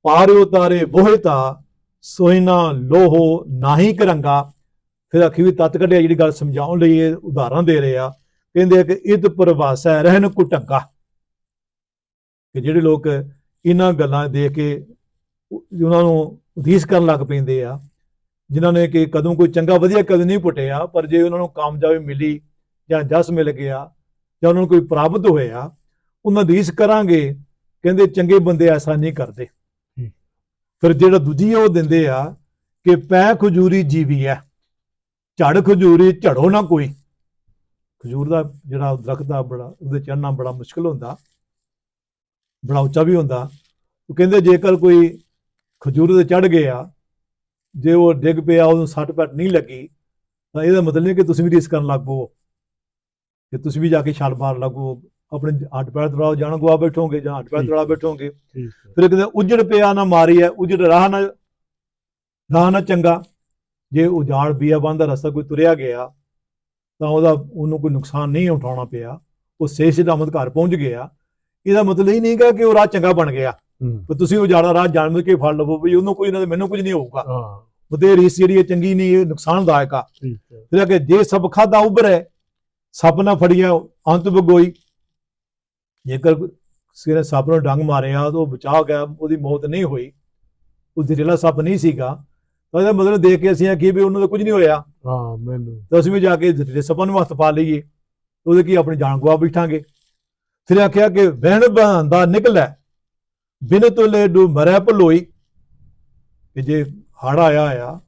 ਪਾਰ ਉਤਾਰੇ ਬੋਹਿਤਾ ਸੋਇਨਾ ਲੋਹੋ ਨਾਹੀ ਕਰੰਗਾ। ਫਿਰ ਆਖੀ ਵੀ ਤਤ ਕੱਢਿਆ ਜਿਹੜੀ ਗੱਲ ਸਮਝਾਉਣ ਲਈ ਇਹ ਉਦਾਹਰਨ ਦੇ ਰਹੇ ਆ। ਕਹਿੰਦੇ ਆ ਕਿ ਇਤ ਪ੍ਰਵਾਸੈ ਰਹਿਨ ਕੁਟੰਗਾ ਕਿ ਜਿਹੜੇ ਲੋਕ ਇਹਨਾਂ ਗੱਲਾਂ ਦੇਖ ਕੇ ਉਹਨਾਂ ਨੂੰ ਉਦੀਸ ਕਰਨ ਲੱਗ ਪੈਂਦੇ ਆ। ਜਿਨ੍ਹਾਂ ਨੇ ਕਿ ਕਦੋਂ ਕੋਈ ਚੰਗਾ ਵਧੀਆ ਕਦਮ ਨਹੀਂ ਪੁੱਟਿਆ ਪਰ ਜੇ ਉਹਨਾਂ ਨੂੰ ਕਾਮਯਾਬੀ ਮਿਲੀ ਜਾਂ ਜਸ ਮਿਲ ਗਿਆ ਜਾਂ ਉਹਨਾਂ ਨੂੰ ਕੋਈ ਪ੍ਰਾਪਤ ਹੋਇਆ ਉਹਨਾਂ ਦੀ ਇਸ ਕਰਾਂਗੇ ਕਹਿੰਦੇ ਚੰਗੇ ਬੰਦੇ ਐਸਾ ਨਹੀਂ ਕਰਦੇ। ਫਿਰ ਜਿਹੜਾ ਦੂਜੀ ਉਹ ਦਿੰਦੇ ਆ ਕਿ ਪੈ ਖਜੂਰੀ ਜੀਵੀ ਹੈ ਝੜ ਖਜੂਰੀ ਝੜੋ ਨਾ ਕੋਈ। ਖਜੂਰ ਦਾ ਜਿਹੜਾ ਦਰਖਤ ਦਾ ਬੜਾ ਉਹਦੇ ਚੜਨਾ ਬੜਾ ਮੁਸ਼ਕਲ ਹੁੰਦਾ ਬੜਾ ਉੱਚਾ ਵੀ ਹੁੰਦਾ। ਉਹ ਕਹਿੰਦੇ ਜੇਕਰ ਕੋਈ ਖਜੂਰ ਤੇ ਚੜ ਗਿਆ ਜੇ ਉਹ ਡਿੱਗ ਪਿਆ ਉਹਨੂੰ ਸੱਟ ਪੱਟ ਨਹੀਂ ਲੱਗੀ ਤਾਂ ਇਹਦਾ ਮਤਲਬ ਨਹੀਂ ਕਿ ਤੁਸੀਂ ਵੀ ਰੀਸ ਕਰਨ ਲੱਗ ਪਵੋ ਕਿ ਤੁਸੀਂ ਵੀ ਜਾ ਕੇ ਛਾਲ ਮਾਰ ਲੱਗੋ ਆਪਣੇ ਹੱਡ ਪੈਰ ਤੜਾਓ ਜਾਣ ਗਵਾ ਬੈਠੋਗੇ ਜਾਂ ਹੱਡ ਪੈਰ। ਤੜਾ ਬੈਠੋਗੇ ਫਿਰ ਕਹਿੰਦੇ ਉਜੜ ਪਿਆ ਨਾ ਮਾਰੀ ਹੈ ਉਜੜ ਰਾਹ ਨਾ ਰਾਹ ਨਾ ਚੰਗਾ। ਜੇ ਉਜਾੜ ਬੀਆਬਾਨ ਦਾ ਰਸਤਾ ਕੋਈ ਤੁਰਿਆ ਗਿਆ ਤਾਂ ਉਹਦਾ ਉਹਨੂੰ ਕੋਈ ਨੁਕਸਾਨ ਨਹੀਂ ਉਠਾਉਣਾ ਪਿਆ। ਉਹ ਸੇਸ਼ ਦਾ ਘਰ ਪਹੁੰਚ ਗਿਆ। ਇਹਦਾ ਮਤਲਬ ਇਹ ਨਹੀਂ ਕਿ ਉਹ ਰਾਹ ਚੰਗਾ ਬਣ ਗਿਆ। ਪਰ ਤੁਸੀਂ ਉਜਾੜਾ ਰਾਹ ਜਾਣ ਕੇ ਫੜ ਲਵੋ ਵੀ ਉਹਨੂੰ ਕੋਈ ਨਾ ਮੈਨੂੰ ਕੁਝ ਨਹੀਂ ਹੋਊਗਾ। ਹਾਂ। ਰੀਸ ਜਿਹੜੀ ਹੈ ਚੰਗੀ ਨਹੀਂ ਇਹ ਨੁਕਸਾਨਦਾਇਕ ਆ। ਠੀਕ ਹੈ। ਫਿਰ ਕਿ ਜੇ ਸਭ ਖਾਦਾ ਉਭਰੇ ਸੱਪ ਨਾ ਫੜੀਆ ਅੰਤ ਬਗੋਈ ਜੇਕਰ ਕਿਸੇ ਨੇ ਸੱਪ ਨੂੰ ਡੰਗ ਮਾਰਿਆ ਤਾਂ ਉਹ ਬਚਾ ਗਿਆ ਉਹਦੀ ਮੌਤ ਨਹੀਂ ਹੋਈ। ਉਹ ਜ਼ਹਿਰੀਲਾ ਸੱਪ ਨਹੀਂ ਸੀਗਾ ਤਾਂ ਇਹਦਾ ਮਤਲਬ ਦੇਖ ਕੇ ਅਸੀਂ ਆਖੀਏ ਵੀ ਉਹਨੂੰ ਤਾਂ ਕੁਝ ਨਹੀਂ ਹੋਇਆ। ਹਾਂ ਮੈਨੂੰ। ਤਾਂ ਅਸੀਂ ਵੀ ਜਾ ਕੇ ਜ਼ਹਿਰੀਲੇ ਸੱਪਾਂ ਨੂੰ ਹੱਥ ਪਾ ਲਈਏ ਉਹਦੇ ਕੀ ਆਪਣੀ ਜਾਨ ਗਵਾ ਬੈਠਾਂਗੇ। ਫਿਰ ਆਖਿਆ ਕਿ ਵਹਿਣ ਬਹਾਂਦਾ ਨਿਕਲੈ। ਬਿਨ ਤੁਲੇ ਡੂ ਮਰੈ ਭਲੋਈ। ਕਿ ਜੇ ਹੜ ਆਇਆ ਆ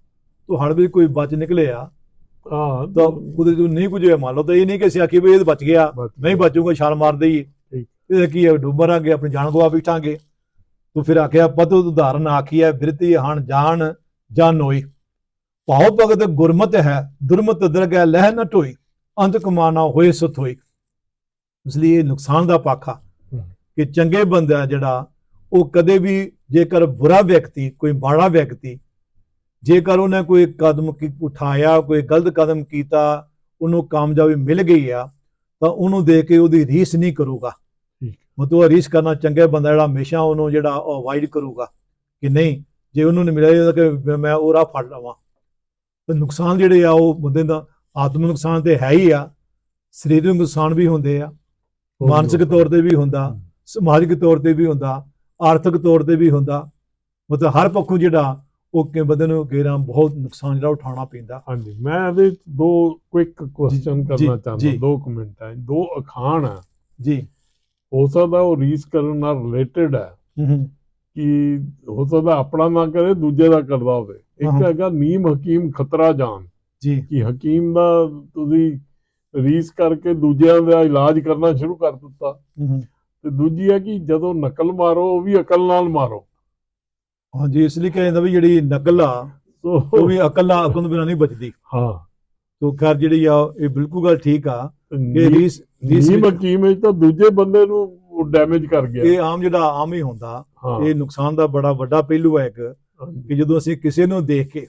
ਤਾਂ ਹੜ ਵੀ ਕੋਈ ਬਚ ਨਿਕਲਿਆ। ਹਾਂ। ਤਾਂ ਉਹਦੇ ਤੋਂ ਨਹੀਂ ਕੁਝ ਹੋਇਆ। ਮੰਨ ਲਓ ਤਾਂ ਇਹ ਨਹੀਂ ਕਿ ਅਸੀਂ ਆਖੀ ਵੀ ਇਹ ਬਚ ਗਿਆ। ਨਹੀਂ ਬਚੂਗਾ ਛਾਲ ਮਾਰ ਠੀਕ। ਇਹ ਕੀ ਹੈ ਡੁੱਬਰਾਂਗੇ ਆਪਣੀ ਜਾਨ ਗਵਾ ਬੈਠਾਂਗੇ ਤੂੰ ਫਿਰ ਆਖਿਆ ਪਤ ਉਦਾਹਰਨ ਆਖੀ ਹੈ ਬਿਰਤੀ ਹਣ ਜਾਣ ਜਾਨ ਹੋਈ ਭਾਉ ਭਗਤ ਗੁਰਮਤ ਹੈ ਦੁਰਮਤ ਦਰਗਹਿ ਲਹਿ ਨ ਢੋਈ। ਅੰਤ ਕਮਾਨਾ ਹੋਏ ਸੁਤ ਹੋਈ ਇਸ ਲਈ ਇਹ ਨੁਕਸਾਨ ਦਾ ਪੱਖ। ਕਿ ਚੰਗੇ ਬੰਦਾ ਜਿਹੜਾ ਉਹ ਕਦੇ ਵੀ ਜੇਕਰ ਬੁਰਾ ਵਿਅਕਤੀ ਕੋਈ ਮਾੜਾ ਵਿਅਕਤੀ ਜੇਕਰ ਉਹਨੇ ਕੋਈ ਕਦਮ ਕੀ- ਉਠਾਇਆ ਕੋਈ ਗਲਤ ਕਦਮ ਕੀਤਾ ਉਹਨੂੰ ਕਾਮਯਾਬੀ ਮਿਲ ਗਈ ਆ ਤਾਂ ਉਹਨੂੰ ਦੇਖ ਕੇ ਉਹਦੀ ਰੀਸ ਨਹੀਂ ਕਰੂਗਾ। ਮਤਲਬ ਉਹ ਰੀਸ ਕਰਨਾ ਚੰਗੇ ਬੰਦਾ ਜਿਹੜਾ ਹਮੇਸ਼ਾ ਉਹਨੂੰ ਜਿਹੜਾ ਅਵੋਇਡ ਕਰੂਗਾ ਕਿ ਨਹੀਂ ਜੇ ਉਹਨੂੰ ਨਹੀਂ ਮਿਲਿਆ ਤਾਂ ਕਿ ਮੈਂ ਉਹ ਰਾਹ ਫੜ ਲਵਾਂ। ਤੇ ਨੁਕਸਾਨ ਜਿਹੜੇ ਆ ਉਹ ਬੰਦੇ ਦਾ ਆਤਮ ਨੁਕਸਾਨ ਤੇ ਹੈ ਹੀ ਆ ਸਰੀਰਕ ਨੁਕਸਾਨ ਵੀ ਹੁੰਦੇ ਆ ਮਾਨਸਿਕ ਤੌਰ ਤੇ ਵੀ ਹੁੰਦਾ ਸਮਾਜਿਕ ਤੌਰ ਤੇ ਵੀ ਹੁੰਦਾ ਆਰਥਿਕ ਤੌਰ ਤੇ ਵੀ ਹੁੰਦਾ। ਮਤਲਬ ਹਰ ਪੱਖੋਂ ਜਿਹੜਾ ਉਹ ਕਿ ਬੰਦੇ ਨੂੰ ਗੇਰਾਂ ਬਹੁਤ ਨੁਕਸਾਨ ਜਿਹੜਾ ਉਠਾਉਣਾ ਪੈਂਦਾ। ਹਾਂਜੀ ਮੈਂ ਇਹਦੇ ਦੋ ਕੁਇਕ ਕੁਐਸਚਨ ਕਰਨਾ ਚਾਹੁੰਦਾ। ਦੋ ਕਮੈਂਟ ਹੈ ਦੋ ਅਖਾਣ ਹੈ ਜੀ। ਹੋ ਸਕਦਾ ਉਹ ਰੀਸ ਕਰਨ ਨਾਲ ਰਿਲੇਟਡ ਹੂੰ ਕਿ ਹੋ ਸਕਦਾ ਆਪਣਾ ਨਾ ਕਰੇ ਦੂਜੇ ਦਾ ਕਰਦਾ ਹੋਵੇ। ਇੱਕ। ਹੈਗਾ ਨੀਮ ਹਕੀਮ ਖਤਰਾ ਜਾਨ। ਜੀ। ਕਿ ਹਕੀਮ ਦਾ ਤੁਸੀਂ ਰੀਸ ਕਰਕੇ ਦੂਜਿਆਂ ਦਾ ਇਲਾਜ ਕਰਨਾ ਸ਼ੁਰੂ ਕਰ ਦਿੱਤਾ। ਤੇ ਦੂਜੀ ਹੈ ਕਿ ਜਦੋਂ ਨਕਲ ਮਾਰੋ ਉਹ ਵੀ ਅਕਲ ਨਾਲ ਮਾਰੋ। ਹਾਂਜੀ ਇਸ ਲਈ ਕਹਿੰਦਾ ਵੀ ਜਿਹੜੀ ਨਕਲ ਆ ਉਹ ਵੀ ਅਕਲ ਨਾਲ ਅਕਲ ਤੋਂ ਬਿਨਾਂ ਨਹੀਂ ਬਚਦੀ। ਹਾਂ। ਤੋ ਖੈਰ ਜਿਹੜੀ ਆ ਇਹ ਬਿਲਕੁਲ ਗੱਲ ਠੀਕ ਆ ਨੀ- ਰੀਸ ਰੀਸ ਨੀਮ ਵਿੱਚ- ਤਾਂ ਦੂਜੇ ਬੰਦੇ ਨੂੰ ਡੈਮੇਜ ਕਰ ਗਿਆ। ਇਹ ਆਮ ਜਿਹੜਾ ਆਮ ਹੀ ਹੁੰਦਾ ਇਹ ਨੁਕਸਾਨ ਦਾ ਬੜਾ ਵੱਡਾ ਪਹਿਲੂ ਹੈ ਇੱਕ ਕਿ ਜਦੋਂ ਅਸੀਂ ਕਿਸੇ ਨੂੰ ਦੇਖ ਕੇ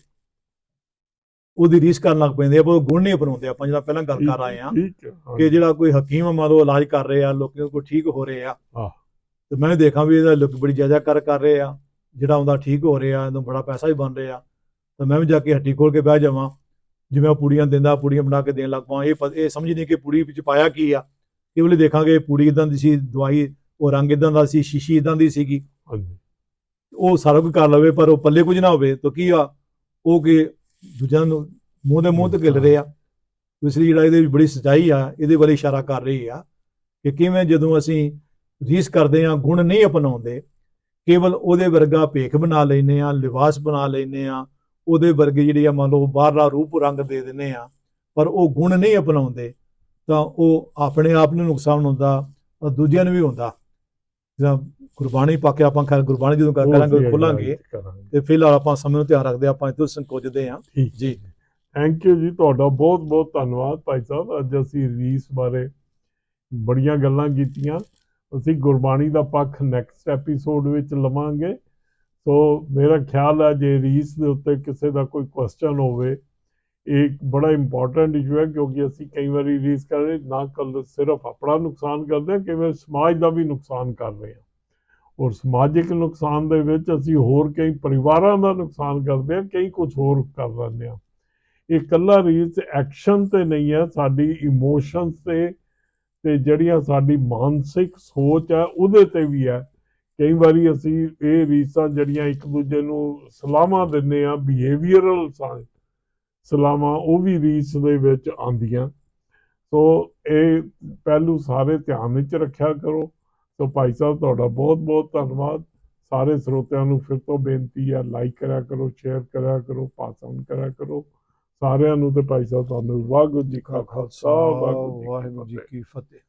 ਉਹਦੀ ਰੀਸ ਕਰਨ ਲੱਗ ਪੈਂਦੇ ਆ ਪਰ ਉਹ ਗੁਣ ਨਹੀਂ ਅਪਣਾਉਂਦੇ ਆਪਾਂ ਜਿਹੜਾ ਪਹਿਲਾਂ ਗੱਲ ਕਰ ਆਏ ਆ। ਕਿ ਜਿਹੜਾ ਕੋਈ ਹਕੀਮ ਆ, ਮੰਨ ਲਓ ਇਲਾਜ ਕਰ ਰਹੇ ਆ ਲੋਕਾਂ ਕੋਲ ਠੀਕ ਹੋ ਰਹੇ ਆ। ਤੇ ਮੈਂ ਦੇਖਾਂ ਵੀ ਇਹਦਾ ਲੋਕ ਬੜੀ ਜਾਇਜ਼ਾ ਕਰ ਕਰ ਰਹੇ ਆ ਜਿਹੜਾ ਉਹਦਾ ਠੀਕ ਹੋ ਰਿਹਾ ਇਹਨੂੰ ਬੜਾ ਪੈਸਾ ਵੀ ਬਣ ਰਿਹਾ। ਤਾਂ ਮੈਂ ਵੀ ਜਾ ਕੇ ਹੱਟੀ ਖੋਲ ਕੇ ਬਹਿ ਜਾਵਾਂ ਜਿਵੇਂ ਉਹ ਪੁੜੀਆਂ ਦਿੰਦਾ ਪੁੜੀਆਂ ਬਣਾ ਕੇ ਦੇਣ ਲੱਗ ਪਾਂ ਇਹ ਇਹ ਸਮਝ ਨਹੀਂ ਕਿ ਪੁੜੀ ਵਿੱਚ ਪਾਇਆ ਕੀ ਆ। ਇਹ ਵੇਲੇ ਦੇਖਾਂਗੇ ਪੁੜੀ ਇਦਾਂ ਦੀ ਸੀ ਦਵਾਈ ਉਹ ਰੰਗ ਇਦਾਂ ਦਾ ਸੀ ਸ਼ੀਸ਼ੀ ਇਦਾਂ ਦੀ ਸੀਗੀ। ਹਾਂਜੀ। ਉਹ ਸਾਰਾ ਕੁਝ ਕਰ ਲਵੇ ਪਰ ਉਹ ਪੱਲੇ ਕੁਝ ਨਾ ਹੋਵੇ ਤਾਂ ਕੀ ਆ ਉਹ ਕਿ ਦੂਜਿਆਂ ਨੂੰ ਮੂੰਹ ਦੇ ਮੂੰਹ ਤੇ ਗਿਲ ਰਹੇ ਆ। ਇਸ ਲਈ ਜਿਹੜਾ ਇਹਦੇ ਵਿੱਚ ਬੜੀ ਸਚਾਈ ਆ, ਇਹਦੇ ਬਾਰੇ ਇਸ਼ਾਰਾ ਕਰ ਰਹੀ ਆ ਕਿ ਕਿਵੇਂ ਜਦੋਂ ਅਸੀਂ ਰੀਸ ਕਰਦੇ ਆ, ਗੁਣ ਨਹੀਂ ਅਪਣਾਉਂਦੇ, ਕੇਵਲ ਉਹਦੇ ਵਰਗਾ ਭੇਖ ਬਣਾ ਲੈਨੇ ਆ, ਲਿਬਾਸ ਬਣਾ ਲੈਨੇ ਆ, ਉਹਦੇ ਵਰਗੇ ਜਿਹੜੀ ਆ ਮੰਨ ਲਓ ਬਾਹਰਲਾ ਰੂਪ ਰੰਗ ਦੇ ਦਿੰਨੇ ਆ, ਪਰ ਉਹ ਗੁਣ ਨਹੀਂ ਅਪਣਾਉਂਦੇ, ਤਾਂ ਉਹ ਆਪਣੇ ਆਪ ਨੂੰ ਨੁਕਸਾਨ ਹੁੰਦਾ ਔਰ ਦੂਜਿਆਂ ਨੂੰ ਵੀ ਹੁੰਦਾ। ਜਿਹੜਾ ਗੁਰਬਾਣੀ ਪਾ ਕੇ ਆਪਾਂ ਖੈਰ ਗੁਰਬਾਣੀ ਜਦੋਂ ਕਰ- ਉਹ ਕਰਾਂਗੇ ਖੋਲਾਂਗੇ। ਤੇ ਫਿਲਹਾਲ ਆਪਾਂ ਸਮੇਂ ਨੂੰ ਧਿਆਨ ਰੱਖਦੇ ਆਪਾਂ ਇੱਥੋਂ ਸੰਕੋਚਦੇ ਠੀਕ ਜੀ। ਥੈਂਕ ਯੂ ਜੀ ਤੁਹਾਡਾ ਬਹੁਤ ਬਹੁਤ ਧੰਨਵਾਦ ਭਾਈ ਸਾਹਿਬ। ਅੱਜ ਅਸੀਂ ਰੀਸ ਬਾਰੇ ਬੜੀਆਂ ਗੱਲਾਂ ਕੀਤੀਆਂ। ਅਸੀਂ ਗੁਰਬਾਣੀ ਦਾ ਪੱਖ ਨੈਕਸਟ ਐਪੀਸੋਡ ਵਿੱਚ ਲਵਾਂਗੇ। ਸੋ ਮੇਰਾ ਖਿਆਲ ਹੈ ਜੇ ਰੀਸ ਦੇ ਉੱਤੇ ਕਿਸੇ ਦਾ ਕੋਈ ਕੁਐਸਚਨ ਹੋਵੇ ਇਹ ਇੱਕ ਬੜਾ ਇੰਪੋਰਟੈਂਟ ਇਸ਼ੂ ਹੈ ਕਿਉਂਕਿ ਅਸੀਂ ਕਈ ਵਾਰੀ ਰੀਸ ਕਰਦੇ ਨਾ ਕੱਲ ਸਿਰਫ ਆਪਣਾ ਨੁਕਸਾਨ ਕਰਦੇ ਹਾਂ ਕਈ ਵਾਰ ਸਮਾਜ ਦਾ ਵੀ ਨੁਕਸਾਨ ਕਰ ਰਹੇ ਹਾਂ। ਔਰ ਸਮਾਜਿਕ ਨੁਕਸਾਨ ਦੇ ਵਿੱਚ ਅਸੀਂ ਹੋਰ ਕਈ ਪਰਿਵਾਰਾਂ ਦਾ ਨੁਕਸਾਨ ਕਰਦੇ ਹਾਂ, ਕਈ ਕੁਝ ਹੋਰ ਕਰ ਲੈਂਦੇ ਹਾਂ। ਇਹ ਕੱਲਾ ਰੀਸ ਐਕਸ਼ਨ ਤੇ ਨਹੀਂ ਹੈ, ਸਾਡੀ ਇਮੋਸ਼ਨਸ ਤੇ ਤੇ ਜਿਹੜੀਆਂ ਸਾਡੀ ਮਾਨਸਿਕ ਸੋਚ ਹੈ, ਉਹਦੇ ਤੇ ਵੀ ਹੈ। ਕਈ ਵਾਰੀ ਅਸੀਂ ਇਹ ਰੀਸਾਂ ਜਿਹੜੀਆਂ ਇੱਕ ਦੂਜੇ ਨੂੰ ਸਲਾਹਾਂ ਦਿੰਦੇ ਆ ਬਿਹੇਵੀਅਰਲ ਸਲਾਹਾਂ, ਉਹ ਵੀ ਰੀਸ ਦੇ ਵਿੱਚ ਆਉਂਦੀਆਂ। ਸੋ ਇਹ ਪਹਿਲੂ ਸਾਰੇ ਧਿਆਨ ਵਿੱਚ ਰੱਖਿਆ ਕਰੋ। ਸੋ ਭਾਈ ਸਾਹਿਬ ਤੁਹਾਡਾ ਬਹੁਤ ਬਹੁਤ ਧੰਨਵਾਦ। ਸਾਰੇ ਸਰੋਤਿਆਂ ਨੂੰ ਫਿਰ ਤੋਂ ਬੇਨਤੀ ਹੈ ਲਾਈਕ ਕਰਿਆ ਕਰੋ ਸ਼ੇਅਰ ਕਰਿਆ ਕਰੋ ਪਾਸ ਆਨ ਕਰਿਆ ਕਰੋ। ਸਾਰਿਆਂ ਨੂੰ ਤੇ ਭਾਈ ਸਾਹਿਬ ਤੁਹਾਨੂੰ ਵਾਹਿਗੁਰੂ ਜੀ ਕਾ ਖਾਲਸਾ ਵਾਹਿਗੁਰੂ ਜੀ ਕੀ ਫਤਿਹ।